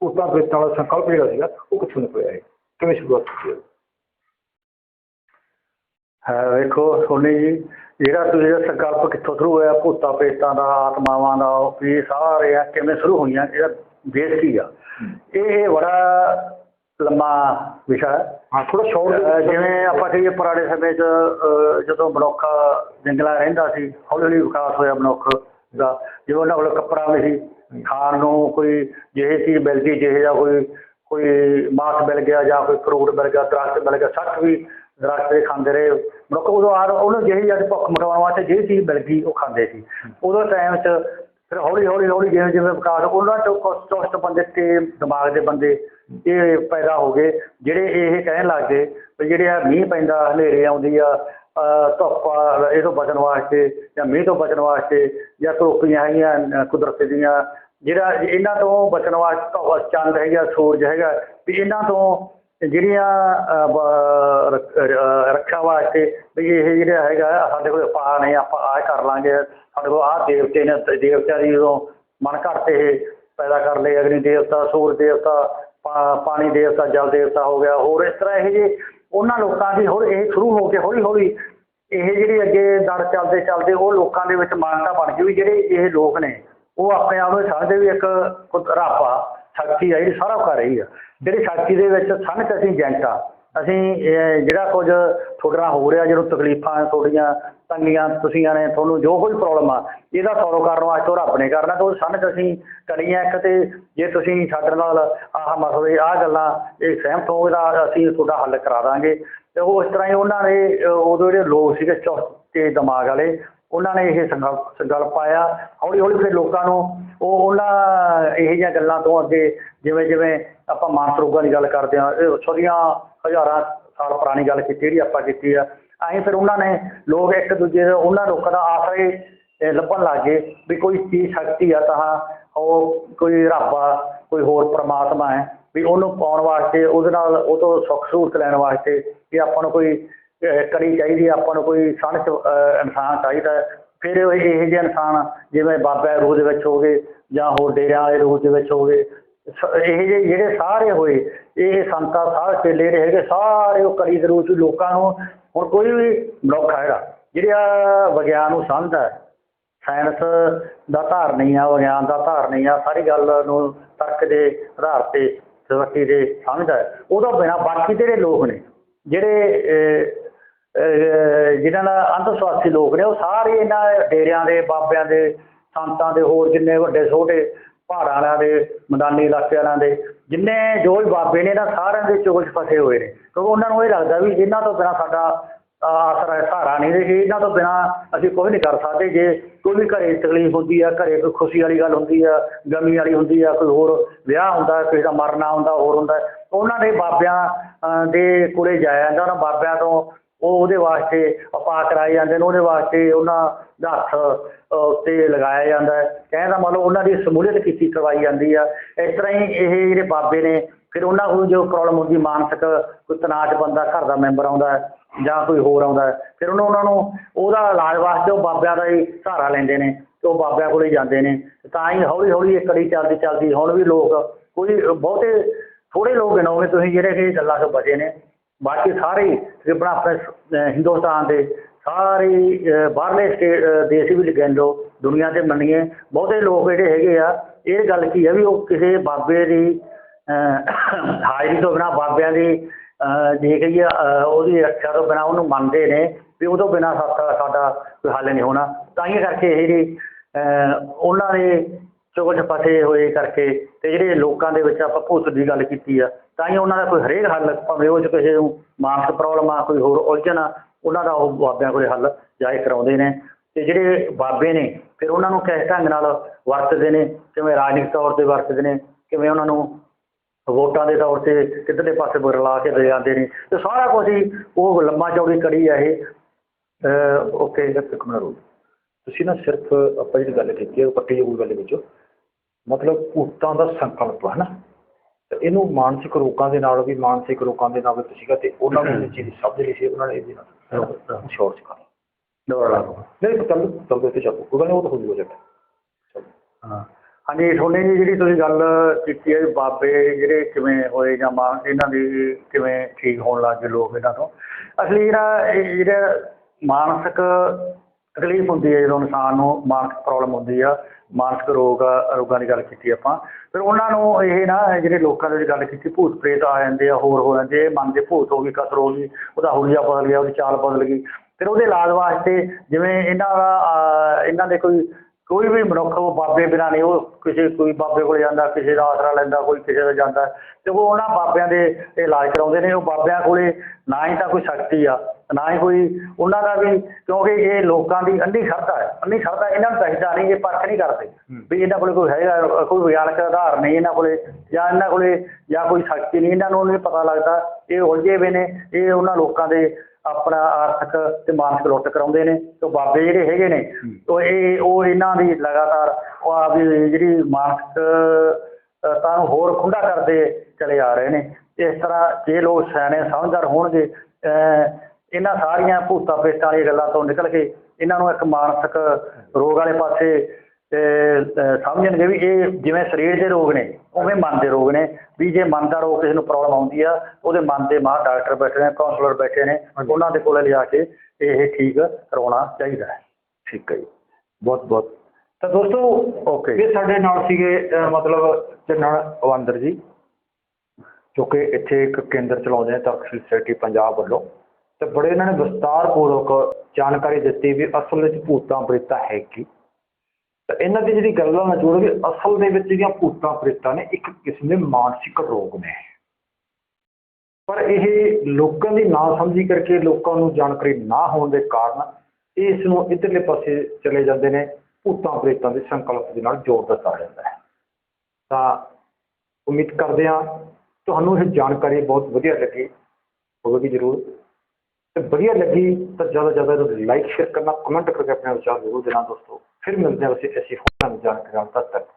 ਭੂਤਾਂ ਪ੍ਰੇਤਾਂ ਦਾ ਸੰਕਲਪ ਜਿਹੜਾ ਸੀਗਾ, ਉਹ ਕਿੱਥੋਂ ਨਿਕਲਿਆ ਇਹ? ਕਿਵੇਂ ਸ਼ੁਰੂਆਤ ਹੋਈ ਹੈ? ਵੇਖੋ ਸੋਨੀ ਜੀ ਜਿਹੜਾ ਤੁਸੀਂ ਇਹ ਸੰਕਲਪ ਕਿੱਥੋਂ ਸ਼ੁਰੂ ਹੋਇਆ ਭੂਤਾਂ ਪ੍ਰੇਤਾਂ ਦਾ ਆਤਮਾਵਾਂ ਦਾ ਵੀ ਇਹ ਸਾਰੇ ਆ ਕਿਵੇਂ ਸ਼ੁਰੂ ਹੋਈਆਂ ਇਹਦਾ ਬੇਸ ਕੀ ਆ ਇਹ ਬੜਾ ਲੰਮਾ ਵਿਸ਼ਾ ਹੈ। ਥੋੜਾ ਸ਼ਾਰਟ ਜਿਵੇਂ ਆਪਾਂ ਕਹੀਏ ਪੁਰਾਣੇ ਸਮੇਂ 'ਚ ਜਦੋਂ ਮਨੁੱਖ ਜੰਗਲਾਂ ਰਹਿੰਦਾ ਸੀ ਹੌਲੀ ਹੌਲੀ ਵਿਕਾਸ ਹੋਇਆ ਮਨੁੱਖ ਦਾ। ਜਿਵੇਂ ਉਹਨਾਂ ਕੋਲ ਕੱਪੜਾ ਨਹੀਂ ਸੀ ਖਾਣ ਨੂੰ ਕੋਈ ਜਿਹੇ ਚੀਜ਼ ਮਿਲਦੀ ਜਿਹੇ ਜਾਂ ਕੋਈ ਕੋਈ ਮਾਸ ਮਿਲ ਗਿਆ ਜਾਂ ਕੋਈ ਫਰੂਟ ਮਿਲ ਗਿਆ ਦਰਖਤ ਮਿਲ ਗਿਆ ਸੱਟ ਵੀ ਦਰਖਤ ਦੇ ਖਾਂਦੇ ਰਹੇ। ਮਨੁੱਖ ਉਦੋਂ ਆ ਉਹਨੂੰ ਜਿਹੀ ਜਦ ਭੁੱਖ ਮਿਟਾਉਣ ਵਾਸਤੇ ਜਿਹੜੀ ਚੀਜ਼ ਮਿਲ ਗਈ ਉਹ ਖਾਂਦੇ ਸੀ। ਉਦੋਂ ਟਾਈਮ 'ਚ ਫਿਰ ਹੌਲੀ ਹੌਲੀ ਹੌਲੀ ਜਿਵੇਂ ਜਿਵੇਂ ਵਿਕਾਸ ਉਹਨਾਂ ਚੋਂ ਕੁਛ ਚੁਸਤ ਬੰਦੇ ਤੇ ਦਿਮਾਗ ਦੇ ਬੰਦੇ ਇਹ ਪੈਦਾ ਹੋ ਗਏ ਜਿਹੜੇ ਇਹ ਕਹਿਣ ਲੱਗ ਗਏ ਵੀ ਜਿਹੜੇ ਆ ਮੀਂਹ ਪੈਂਦਾ ਹਨੇਰੇ ਆਉਂਦੀ ਆ ਧੁੱਪ ਇਹ ਤੋਂ ਬਚਣ ਵਾਸਤੇ ਜਾਂ ਮੀਂਹ ਤੋਂ ਬਚਣ ਵਾਸਤੇ ਜਾਂ ਧਰੋਪੀਆਂ ਹੈਗੀਆਂ ਕੁਦਰਤ ਦੀਆਂ ਜਿਹੜਾ ਇਹਨਾਂ ਤੋਂ ਬਚਣ ਵਾਸਤੇ ਧੁੱਪ, ਚੰਦ ਹੈਗਾ ਸੂਰਜ ਹੈਗਾ ਵੀ ਇਹਨਾਂ ਤੋਂ ਜਿਹੜੀਆਂ ਅਹ, ਵਾਸਤੇ ਵੀ ਇਹ ਜਿਹੜਾ ਹੈਗਾ ਸਾਡੇ ਕੋਲ ਪਾ ਨੇ ਆਪਾਂ ਆਹ ਕਰ ਲਾਂਗੇ। ਸਾਡੇ ਕੋਲ ਆਹ ਦੇਵਤੇ ਨੇ ਤੇ ਦੇਵਤਿਆਂ ਦੀ ਜਦੋਂ ਮਨ ਘੜਤੇ ਇਹ ਪੈਦਾ ਕਰ ਲਏ ਅਗਨੀ ਦੇਵਤਾ ਸੂਰ ਦੇਵਤਾ ਪਾਣੀ ਦੇਵਤਾ ਜਲ ਦੇਵਤਾ ਹੋ ਗਿਆ ਹੋਰ ਇਸ ਤਰ੍ਹਾਂ ਇਹ ਜੇ ਉਹਨਾਂ ਲੋਕਾਂ ਦੀ ਹੋਰ ਇਹ ਸ਼ੁਰੂ ਹੋ ਕੇ ਹੌਲੀ ਹੌਲੀ ਇਹ ਜਿਹੜੀ ਅੱਗੇ ਦਰ ਚੱਲਦੇ ਚੱਲਦੇ ਉਹ ਲੋਕਾਂ ਦੇ ਵਿੱਚ ਮਾਨਤਾ ਬਣ ਗਈ ਵੀ ਜਿਹੜੇ ਇਹ ਲੋਕ ਨੇ ਉਹ ਆਪਣੇ ਆਪ ਨੂੰ ਸਮਝਦੇ ਵੀ ਇੱਕ ਕੁਦ- ਰੱਬ ਆ ਸ਼ਕਤੀ ਆ ਜਿਹੜੀ ਸਾਰਾ ਕਰ ਰਹੀ ਆ। ਜਿਹੜੀ ਸ਼ਕਤੀ ਦੇ ਵਿੱਚ ਸਨ ਚ ਅਸੀਂ ਏਜੰਟ ਆ ਅਸੀਂ ਜਿਹੜਾ ਕੁਝ ਤੁਹਾਡੇ ਨਾਲ ਹੋ ਰਿਹਾ ਜਦੋਂ ਤਕਲੀਫਾਂ ਤੁਹਾਡੀਆਂ, ਤੰਗੀਆਂ ਤੁਸੀਂਆਂ ਨੇ, ਤੁਹਾਨੂੰ ਜੋ ਕੋਈ ਪ੍ਰੋਬਲਮ ਆ, ਇਹਦਾ ਸੋਲਵ ਕਰਨ ਅੱਜ ਤੋਂ ਰੱਬ ਨੇ ਕਰਨਾ, ਤੇ ਉਹ ਸਨ ਅਸੀਂ ਕਰੀਆਂ ਇੱਕ ਤੇ ਜੇ ਤੁਸੀਂ ਸਾਡੇ ਨਾਲ ਆਹ ਮਸਲੇ ਆਹ ਗੱਲਾਂ, ਇਹ ਸਹਿਮਤ ਹੋਗੇ ਤਾਂ ਅਸੀਂ ਤੁਹਾਡਾ ਹੱਲ ਕਰਾ ਦਾਂਗੇ। ਤੇ ਉਹ ਇਸ ਤਰ੍ਹਾਂ ਹੀ ਉਹਨਾਂ ਨੇ ਉਦੋਂ ਜਿਹੜੇ ਲੋਕ ਸੀਗੇ, ਚੌਥੇ ਦਿਮਾਗ ਵਾਲੇ ਉਹਨਾਂ ਨੇ ਇਹ ਸੰਕਲਪ ਸੰਕਲਪ ਪਾਇਆ ਹੌਲੀ ਹੌਲੀ ਫਿਰ ਲੋਕਾਂ ਨੂੰ ਉਹ ਉਹਨਾਂ ਇਹ ਜਿਹੀਆਂ ਗੱਲਾਂ ਤੋਂ ਅੱਗੇ ਜਿਵੇਂ ਜਿਵੇਂ ਆਪਾਂ ਮਾਨਸਰੋਗਾਂ ਦੀ ਗੱਲ ਕਰਦੇ ਹਾਂ, ਇਹ ਸਦੀਆਂ ਹਜ਼ਾਰਾਂ ਸਾਲ ਪੁਰਾਣੀ ਗੱਲ ਕੀਤੀ, ਜਿਹੜੀ ਆਪਾਂ ਕੀਤੀ ਆ ਅਸੀਂ ਫਿਰ ਉਹਨਾਂ ਨੇ ਲੋਕ ਇੱਕ ਦੂਜੇ ਦੇ, ਉਹਨਾਂ ਲੋਕਾਂ ਦਾ ਆਸਰੇ, ਇਹ ਲੱਭਣ ਲੱਗ ਗਏ ਵੀ ਕੋਈ ਚੀਜ਼ ਸ਼ਕਤੀ ਆ ਤਾਂ ਉਹ ਕੋਈ ਰੱਬ ਆ, ਕੋਈ ਹੋਰ ਪ੍ਰਮਾਤਮਾ ਹੈ, ਵੀ ਉਹਨੂੰ ਪਾਉਣ ਵਾਸਤੇ, ਉਹਦੇ ਨਾਲ ਉਹ ਤੋਂ ਸੁੱਖ ਸਹੂਲਤ ਲੈਣ ਵਾਸਤੇ ਵੀ ਆਪਾਂ ਨੂੰ ਕੋਈ ਅਹ, ਕੜੀ ਚਾਹੀਦੀ ਆ, ਆਪਾਂ ਨੂੰ ਕੋਈ ਸਣ ਅਹ, ਇਨਸਾਨ ਚਾਹੀਦਾ ਹੈ। ਫਿਰ ਇਹ ਇਹੋ ਜਿਹੇ ਇਨਸਾਨ ਜਿਵੇਂ ਬਾਬਾ ਰੂਹ ਦੇ ਵਿੱਚ ਹੋ ਗਏ ਜਾਂ ਹੋਰ ਡੇਰਿਆਂ ਵਾਲੇ ਰੂਹ ਦੇ ਵਿੱਚ ਹੋ ਗਏ ਸ- ਇਹੋ ਜਿਹੇ ਜਿਹੜੇ ਸਾਰੇ ਹੋਏ ਇਹ ਸੰਤਾਂ ਸਾਰੇ ਚੇਲੇ ਜਿਹੜੇ ਹੈਗੇ ਸਾਰੇ ਉਹ ਕੜੀ ਦੇ ਰੂਪ ਚ ਲੋਕਾਂ ਨੂੰ ਹੁਣ ਕੋਈ ਵੀ ਮਨੁੱਖ ਹੈਗਾ ਜਿਹੜਾ ਵਿਗਿਆਨ ਨੂੰ ਸਮਝਦਾ ਹੈ ਸਾਇੰਸ ਦਾ ਧਾਰ ਨਹੀਂ ਆ ਵਿਗਿਆਨ ਦਾ ਧਾਰ ਨਹੀਂ ਆ ਸਾਰੀ ਗੱਲ ਨੂੰ ਤਰਕ ਦੇ ਆਧਾਰ ਤੇ ਸਵੱਤੀ ਦੇ ਸਮਝਦਾ ਹੈ ਉਹਦਾ ਬਿਨਾ ਬਾਕੀ ਜਿਹੜੇ ਲੋਕ ਨੇ ਜਿਹੜੇ ਅਹ, ਅਹ, ਨਾਲ ਅੰਧ ਅੰਧਵਿਸ਼ਵਾਸੀ ਲੋਕ ਨੇ ਉਹ ਸਾਰੇ ਇਹਨਾਂ ਡੇਰਿਆਂ ਦੇ ਬਾਬਿਆਂ ਦੇ ਸੰਤਾਂ ਦੇ ਹੋਰ ਜਿੰਨੇ ਵੱਡੇ ਛੋਟੇ ਪਹਾੜਾਂ ਵਾਲਿਆਂ ਦੇ ਮੈਦਾਨੀ ਇਲਾਕੇ ਵਾਲਿਆਂ ਦੇ ਜਿੰਨੇ ਜੋ ਵੀ ਬਾਬੇ ਨੇ ਇਹਨਾਂ ਸਾਰਿਆਂ ਦੇ ਚੋਲ 'ਚ ਫਸੇ ਹੋਏ ਨੇ। ਕਿਉਂਕਿ ਉਹਨਾਂ ਨੂੰ ਇਹ ਲੱਗਦਾ ਵੀ ਇਹਨਾਂ ਤੋਂ ਬਿਨਾ ਸਾਡਾ ਅਹ, ਆਸਰਾ ਹੈ, ਸਹਾਰਾ ਨਹੀਂ ਤੇ ਇਹਨਾਂ ਤੋਂ ਬਿਨਾ ਅਸੀਂ ਕੁਝ ਨਹੀਂ ਕਰ ਸਕਦੇ। ਜੇ ਕੋਈ ਵੀ ਘਰੇ ਤਕਲੀਫ ਹੁੰਦੀ ਆ ਘਰੇ ਕੋਈ ਖੁਸ਼ੀ ਵਾਲੀ ਗੱਲ ਹੁੰਦੀ ਆ ਗਮੀ ਵਾਲੀ ਹੁੰਦੀ ਆ ਕੋਈ ਹੋਰ ਵਿਆਹ ਹੁੰਦਾ ਕਿਸੇ ਦਾ ਮਰਨਾ ਹੁੰਦਾ ਹੋਰ ਹੁੰਦਾ ਉਹਨਾਂ ਦੇ ਬਾਬਿਆਂ ਅਹ, ਦੇ ਕੋਲੇ ਜਾਇਆ ਜਾਂਦਾ ਉਹਨਾਂ ਬਾਬਿਆਂ ਤੋਂ ਉਹ ਉਹਦੇ ਵਾਸਤੇ ਉਪਾਅ ਕਰਾਏ ਜਾਂਦੇ ਨੇ, ਉਹਦੇ ਵਾਸਤੇ ਉਹਨਾਂ ਦਾ ਹੱਥ ਉੱਤੇ ਲਗਾਇਆ ਜਾਂਦਾ ਹੈ। ਕਹਿਣ ਦਾ ਮਤਲਬ ਉਹਨਾਂ ਦੀ ਸਮੂਲੀਅਤ ਕੀਤੀ, ਕਰਵਾਈ ਜਾਂਦੀ ਆ। ਇਸ ਤਰ੍ਹਾਂ ਹੀ ਇਹ ਜਿਹੜੇ ਬਾਬੇ ਨੇ, ਫਿਰ ਉਹਨਾਂ ਕੋਲ ਜੋ ਪ੍ਰੋਬਲਮ ਹੁੰਦੀ, ਮਾਨਸਿਕ ਕੋਈ ਤਣਾਅ 'ਚ ਬੰਦਾ ਘਰ ਦਾ ਮੈਂਬਰ ਆਉਂਦਾ ਹੈ ਜਾਂ ਕੋਈ ਹੋਰ ਆਉਂਦਾ ਹੈ, ਫਿਰ ਉਹਨੂੰ ਉਹਨਾਂ ਨੂੰ ਉਹਦਾ ਇਲਾਜ ਵਾਸਤੇ ਉਹ ਬਾਬਿਆਂ ਦਾ ਹੀ ਸਹਾਰਾ ਲੈਂਦੇ ਨੇ ਤੇ ਉਹ ਬਾਬਿਆਂ ਕੋਲੇ ਜਾਂਦੇ ਨੇ। ਤਾਂ ਹੀ ਹੌਲੀ ਹੌਲੀ ਇਹ ਕੜੀ ਚੱਲਦੀ ਚੱਲਦੀ, ਹੁਣ ਵੀ ਲੋਕ ਕੋਈ ਬਹੁਤੇ ਥੋੜੇ ਲੋਕ ਗਿਣੋਗੇ ਤੁਸੀਂ ਜਿਹੜੇ ਕਿ ਗੱਲਾਂ ਤੋਂ ਬਚੇ ਨੇ। ਬਾਕੀ ਸਾਰੇ ਤਕਰੀਬਨ ਆਪਣੇ ਹਿੰਦੁਸਤਾਨ ਦੇ ਸਾਰੇ ਬਾਹਰਲੇ ਸਟੇਟ ਦੇਸ਼ ਵੀ ਗਿਣ ਲਓ ਦੁਨੀਆ ਤੇ ਮੰਨੀਏ ਬਹੁਤੇ ਲੋਕ ਜਿਹੜੇ ਹੈਗੇ ਆ ਇਹ ਗੱਲ ਕੀ ਆ ਵੀ ਉਹ ਕਿਸੇ ਬਾਬੇ ਦੀ ਹਾਜ਼ਰੀ ਤੋਂ ਬਿਨਾਂ ਬਾਬਿਆਂ ਦੀ ਜੇ ਕਹੀਏ ਅਹ, ਉਹਦੀ ਰੱਖਿਆ ਤੋਂ ਬਿਨਾਂ ਉਹਨੂੰ ਮੰਨਦੇ ਨੇ ਵੀ ਉਹ ਤੋਂ ਬਿਨਾਂ ਸਾਡਾ ਸਾਡਾ ਕੋਈ ਹੱਲ ਨਹੀਂ ਹੋਣਾ। ਤਾਂ ਹੀ ਕਰਕੇ ਇਹ ਜੀ ਉਹਨਾਂ ਦੇ ਚੋਜ ਫਸੇ ਹੋਏ ਕਰਕੇ ਤੇ ਜਿਹੜੇ ਲੋਕਾਂ ਦੇ ਵਿੱਚ ਆਪਾਂ ਭੂਤ ਦੀ ਗੱਲ ਕੀਤੀ ਆ ਤਾਂ ਹੀ ਉਹਨਾਂ ਦਾ ਕੋਈ ਹਰੇਕ ਹੱਲ, ਭਾਵੇਂ ਉਹ 'ਚ ਕਿਸੇ ਨੂੰ ਮਾਨਸਿਕ ਪ੍ਰੋਬਲਮ ਆ, ਕੋਈ ਹੋਰ ਉਲਝਣ ਆ, ਉਹਨਾਂ ਦਾ ਉਹ ਬਾਬਿਆਂ ਕੋਲੇ ਹੱਲ ਜਾਇ ਕਰਾਉਂਦੇ ਨੇ। ਤੇ ਜਿਹੜੇ ਬਾਬੇ ਨੇ, ਫਿਰ ਉਹਨਾਂ ਨੂੰ ਕਿਸ ਢੰਗ ਨਾਲ ਵਰਤਦੇ ਨੇ? ਕਿਵੇਂ ਰਾਜਨੀਤਿਕ ਤੌਰ ਤੇ ਵਰਤਦੇ ਨੇ? ਕਿਵੇਂ ਉਹਨਾਂ ਨੂੰ ਵੋਟਾਂ ਦੇ ਤੌਰ ਤੇ ਕਿੱਧਰਲੇ ਪਾਸੇ ਬਰਲਾ ਕੇ ਦੇ ਜਾਂਦੇ ਨੇ? ਤੇ ਸਾਰਾ ਕੁਝ ਹੀ ਉਹ ਲੰਮਾ ਚੌੜੀ ਕੜੀ ਆ ਇਹ। ਓਕੇ, ਇੱਕ ਮਿੰਟ ਰੁਕੋ। ਤੁਸੀਂ ਨਾ ਸਿਰਫ ਆਪਾਂ ਜਿਹੜੀ ਗੱਲ ਕੀਤੀ ਹੈ ਪੱਟੀ ਜਿਹੀ ਗੱਲ ਵਿੱਚ। ਮਤਲਬ ਭੂਤਾਂ ਦਾ ਸੰਕਲਪ ਹੈ ਨਾ ਇਹਨੂੰ ਮਾਨਸਿਕ ਰੋਗਾਂ ਦੇ ਨਾਲ ਵੀ ਮਾਨਸਿਕ ਰੋਗਾਂ ਦੇ ਨਾਲ ਵੀ ਤੁਸੀਂ ਤੇ ਉਹਨਾਂ ਨੂੰ ਇਹ ਚੀਜ਼ ਸਮਝ ਲਈ ਸੀ ਉਹਨਾਂ ਨੇ ਇਹਦੇ ਨਾਲ ਸ਼ੋਰਟ ਚ ਕਰ ਦੁਬਾਰਾ ਨਹੀਂ ਚੱਲ ਚੱਲ ਤੇ ਚੱਲ। ਕੋਈ ਨਹੀਂ ਉਹ ਤਾਂ ਹੋ ਜੂਗਾ ਜੱਟ ਹਾਂ। ਹਾਂਜੀ ਸੋਨੇ ਜੀ ਜਿਹੜੀ ਤੁਸੀਂ ਗੱਲ ਕੀਤੀ ਹੈ ਬਾਬੇ ਜਿਹੜੇ ਕਿਵੇਂ ਹੋਏ ਜਾਂ ਮਾਂ ਇਹਨਾਂ ਦੀ ਕਿਵੇਂ ਠੀਕ ਹੋਣ ਲੱਗ ਗਏ ਲੋਕ ਇਹਨਾਂ ਤੋਂ ਅਸਲੀ ਜਿਹੜਾ ਇਹ ਜਿਹੜਾ ਮਾਨਸਿਕ ਤਕਲੀਫ ਹੁੰਦੀ ਹੈ ਜਦੋਂ ਇਨਸਾਨ ਨੂੰ ਮਾਨਸਿਕ ਪ੍ਰੋਬਲਮ ਹੁੰਦੀ ਆ ਮਾਨਸਿਕ ਰੋਗ ਰੋਗਾਂ ਦੀ ਗੱਲ ਕੀਤੀ ਆਪਾਂ। ਫਿਰ ਉਹਨਾਂ ਨੂੰ ਇਹ ਨਾ ਜਿਹੜੇ ਲੋਕਾਂ ਦੀ ਗੱਲ ਕੀਤੀ ਭੂਤ ਪ੍ਰੇਤ ਆ ਜਾਂਦੇ ਆ ਹੋਰ ਹੋ ਜਾਂਦੇ ਇਹ ਮਨ ਦੇ ਭੂਤ ਹੋ ਗਈ ਕਸਰ ਹੋ ਗਈ ਉਹਦਾ ਹੁਲੀਆ ਬਦਲ ਗਿਆ ਉਹਦੀ ਚਾਲ ਬਦਲ ਗਈ। ਫਿਰ ਉਹਦੇ ਇਲਾਜ ਵਾਸਤੇ ਜਿਵੇਂ ਇਹਨਾਂ ਦਾ ਅਹ, ਇਹਨਾਂ ਦੇ ਕੋਈ ਕੋਈ ਵੀ ਮਨੁੱਖ ਉਹ ਬਾਬੇ ਬਿਨਾਂ ਨਹੀਂ ਉਹ ਕਿਸੇ ਕੋਈ ਬਾਬੇ ਕੋਲ ਜਾਂਦਾ ਕਿਸੇ ਦਾ ਆਸਰਾ ਲੈਂਦਾ ਕੋਈ ਕਿਸੇ ਦਾ ਜਾਂਦਾ। ਤੇ ਉਹ ਉਹਨਾਂ ਬਾਬਿਆਂ ਦੇ ਇਲਾਜ ਕਰਾਉਂਦੇ ਨੇ ਉਹ ਬਾਬਿਆਂ ਕੋਲੇ ਨਾ ਹੀ ਤਾਂ ਕੋਈ ਸ਼ਕਤੀ ਆ ਨਾ ਹੀ ਕੋਈ ਉਹਨਾਂ ਦਾ ਵੀ ਕਿਉਂਕਿ ਇਹ ਲੋਕਾਂ ਦੀ ਅੰਨੀ ਸ਼ਰਧਾ ਹੈ। ਅੰਨੀ ਸ਼ਰਧਾ ਇਹਨਾਂ ਨੂੰ ਦੱਸਦਾ ਨਹੀਂ ਇਹ ਪਰਖ ਨਹੀਂ ਕਰਦੇ। ਵੀ ਇਹਨਾਂ ਕੋਲੇ ਕੋਈ ਹੈਗਾ ਕੋਈ ਵਿਗਿਆਨਕ ਆਧਾਰ ਨਹੀਂ ਇਹਨਾਂ ਕੋਲੇ ਜਾਂ ਇਹਨਾਂ ਕੋਲੇ ਜਾਂ ਕੋਈ ਸ਼ਕਤੀ ਨਹੀਂ। ਇਹਨਾਂ ਨੂੰ ਨਹੀਂ ਪਤਾ ਲੱਗਦਾ ਇਹ ਉਲਝੇ ਹੋਏ ਨੇ ਇਹ ਉਹਨਾਂ ਲੋਕਾਂ ਦੇ ਆਪਣਾ ਆਰਥਿਕ ਤੇ ਮਾਨਸਿਕ ਲੁੱਟ ਕਰਾਉਂਦੇ ਨੇ ਤੇ ਬਾਬੇ ਜਿਹੜੇ ਹੈਗੇ ਨੇ ਉਹ ਇਹ ਉਹ ਇਹਨਾਂ ਦੀ ਲਗਾਤਾਰ ਉਹ ਆਪਦੀ ਜਿਹੜੀ ਮਾਨਸਿਕ ਤਾਂ ਨੂੰ ਹੋਰ ਖੁੰਡਾ ਕਰਦੇ ਚਲੇ ਆ ਰਹੇ ਨੇ। ਇਸ ਤਰ੍ਹਾਂ ਜੇ ਲੋਕ ਸਿਆਣੇ ਸਮਝਦਾਰ ਹੋਣਗੇ ਇਹਨਾਂ ਸਾਰੀਆਂ ਭੂਤਾਂ ਪ੍ਰੇਤਾਂ ਵਾਲੀਆਂ ਗੱਲਾਂ ਤੋਂ ਨਿਕਲ ਕੇ ਇਹਨਾਂ ਨੂੰ ਇੱਕ ਮਾਨਸਿਕ ਰੋਗ ਵਾਲੇ ਪਾਸੇ ਤੇ ਸਮਝਣਗੇ ਵੀ ਇਹ ਜਿਵੇਂ ਸਰੀਰ ਦੇ ਰੋਗ ਨੇ ਉਵੇਂ ਮਨ ਦੇ ਰੋਗ ਨੇ ਵੀ ਜੇ ਮਨ ਦਾ ਰੋਗ ਕਿਸੇ ਨੂੰ ਪ੍ਰੋਬਲਮ ਆਉਂਦੀ ਆ ਉਹਦੇ ਮਨ ਦੇ ਮਾਹਰ ਡਾਕਟਰ ਬੈਠੇ ਨੇ ਕਾਉਂਸਲਰ ਬੈਠੇ ਨੇ ਉਹਨਾਂ ਦੇ ਕੋਲ ਲਿਆ ਕੇ ਇਹ ਠੀਕ ਕਰਵਾਉਣਾ ਚਾਹੀਦਾ ਹੈ। ਠੀਕ ਹੈ ਜੀ। ਬਹੁਤ ਬਹੁਤ। ਤਾਂ ਦੋਸਤੋ ਓਕੇ ਇਹ ਸਾਡੇ ਨਾਲ ਸੀਗੇ ਮਤਲਬ ਚੰਨਣ ਅਵੰਦਰ ਜੀ ਜੋ ਕਿ ਇੱਥੇ ਇੱਕ ਕੇਂਦਰ ਚਲਾਉਂਦੇ ਨੇ ਤਖਸ਼ੀਲ ਸੋਸਾਇਟੀ ਪੰਜਾਬ ਵੱਲੋਂ। ਤੇ ਬੜੇ ਇਹਨਾਂ ਨੇ ਵਿਸਤਾਰਪੂਰਵਕ ਜਾਣਕਾਰੀ ਦਿੱਤੀ ਵੀ ਅਸਲ ਵਿੱਚ ਭੂਤਾਂ ਪ੍ਰੇਤਾਂ ਹੈ ਕੀ। ਤਾਂ ਇਹਨਾਂ ਦੀ ਜਿਹੜੀ ਗੱਲਾਂ ਨਾਲ ਜੋੜ ਵੀ ਅਸਲ ਦੇ ਵਿੱਚ ਜਿਹੜੀਆਂ ਭੂਤਾਂ ਪ੍ਰੇਤਾਂ ਨੇ, ਇੱਕ ਕਿਸਮ ਦੇ ਮਾਨਸਿਕ ਰੋਗ ਨੇ। ਪਰ ਇਹ ਲੋਕਾਂ ਦੀ ਨਾ ਸਮਝੀ ਕਰਕੇ ਲੋਕਾਂ ਨੂੰ ਜਾਣਕਾਰੀ ਨਾ ਹੋਣ ਦੇ ਕਾਰਨ ਇਸ ਨੂੰ ਇਧਰਲੇ ਪਾਸੇ ਚਲੇ ਜਾਂਦੇ ਨੇ, ਭੂਤਾਂ ਪ੍ਰੇਤਾਂ ਦੇ ਸੰਕਲਪ ਦੇ ਨਾਲ ਜੋੜ ਦਿੱਤਾ ਜਾਂਦਾ ਹੈ। ਤਾਂ ਉਮੀਦ ਕਰਦੇ ਹਾਂ ਤੁਹਾਨੂੰ ਇਹ ਜਾਣਕਾਰੀ ਬਹੁਤ ਵਧੀਆ ਲੱਗੀ ਹੋਵੇਗੀ ਜ਼ਰੂਰ। ਤੇ ਵਧੀਆ ਲੱਗੀ ਤਾਂ ਜ਼ਿਆਦਾ ਜ਼ਿਆਦਾ ਇਹਨੂੰ ਲਾਈਕ ਸ਼ੇਅਰ ਕਰਨਾ ਕਮੈਂਟ ਕਰਕੇ ਆਪਣੇ ਵਿਚਾਰ ਜ਼ਰੂਰ ਦੇਣਾ ਦੋਸਤੋ। ਫਿਰ ਮਿਲਦੇ ਹਾਂ ਅਸੀਂ ਐਸੀ ਹੋਰ ਨਵੀਂ ਜਾਣਕਾਰੀ ਨਾਲ ਤਦ ਤੱਕ।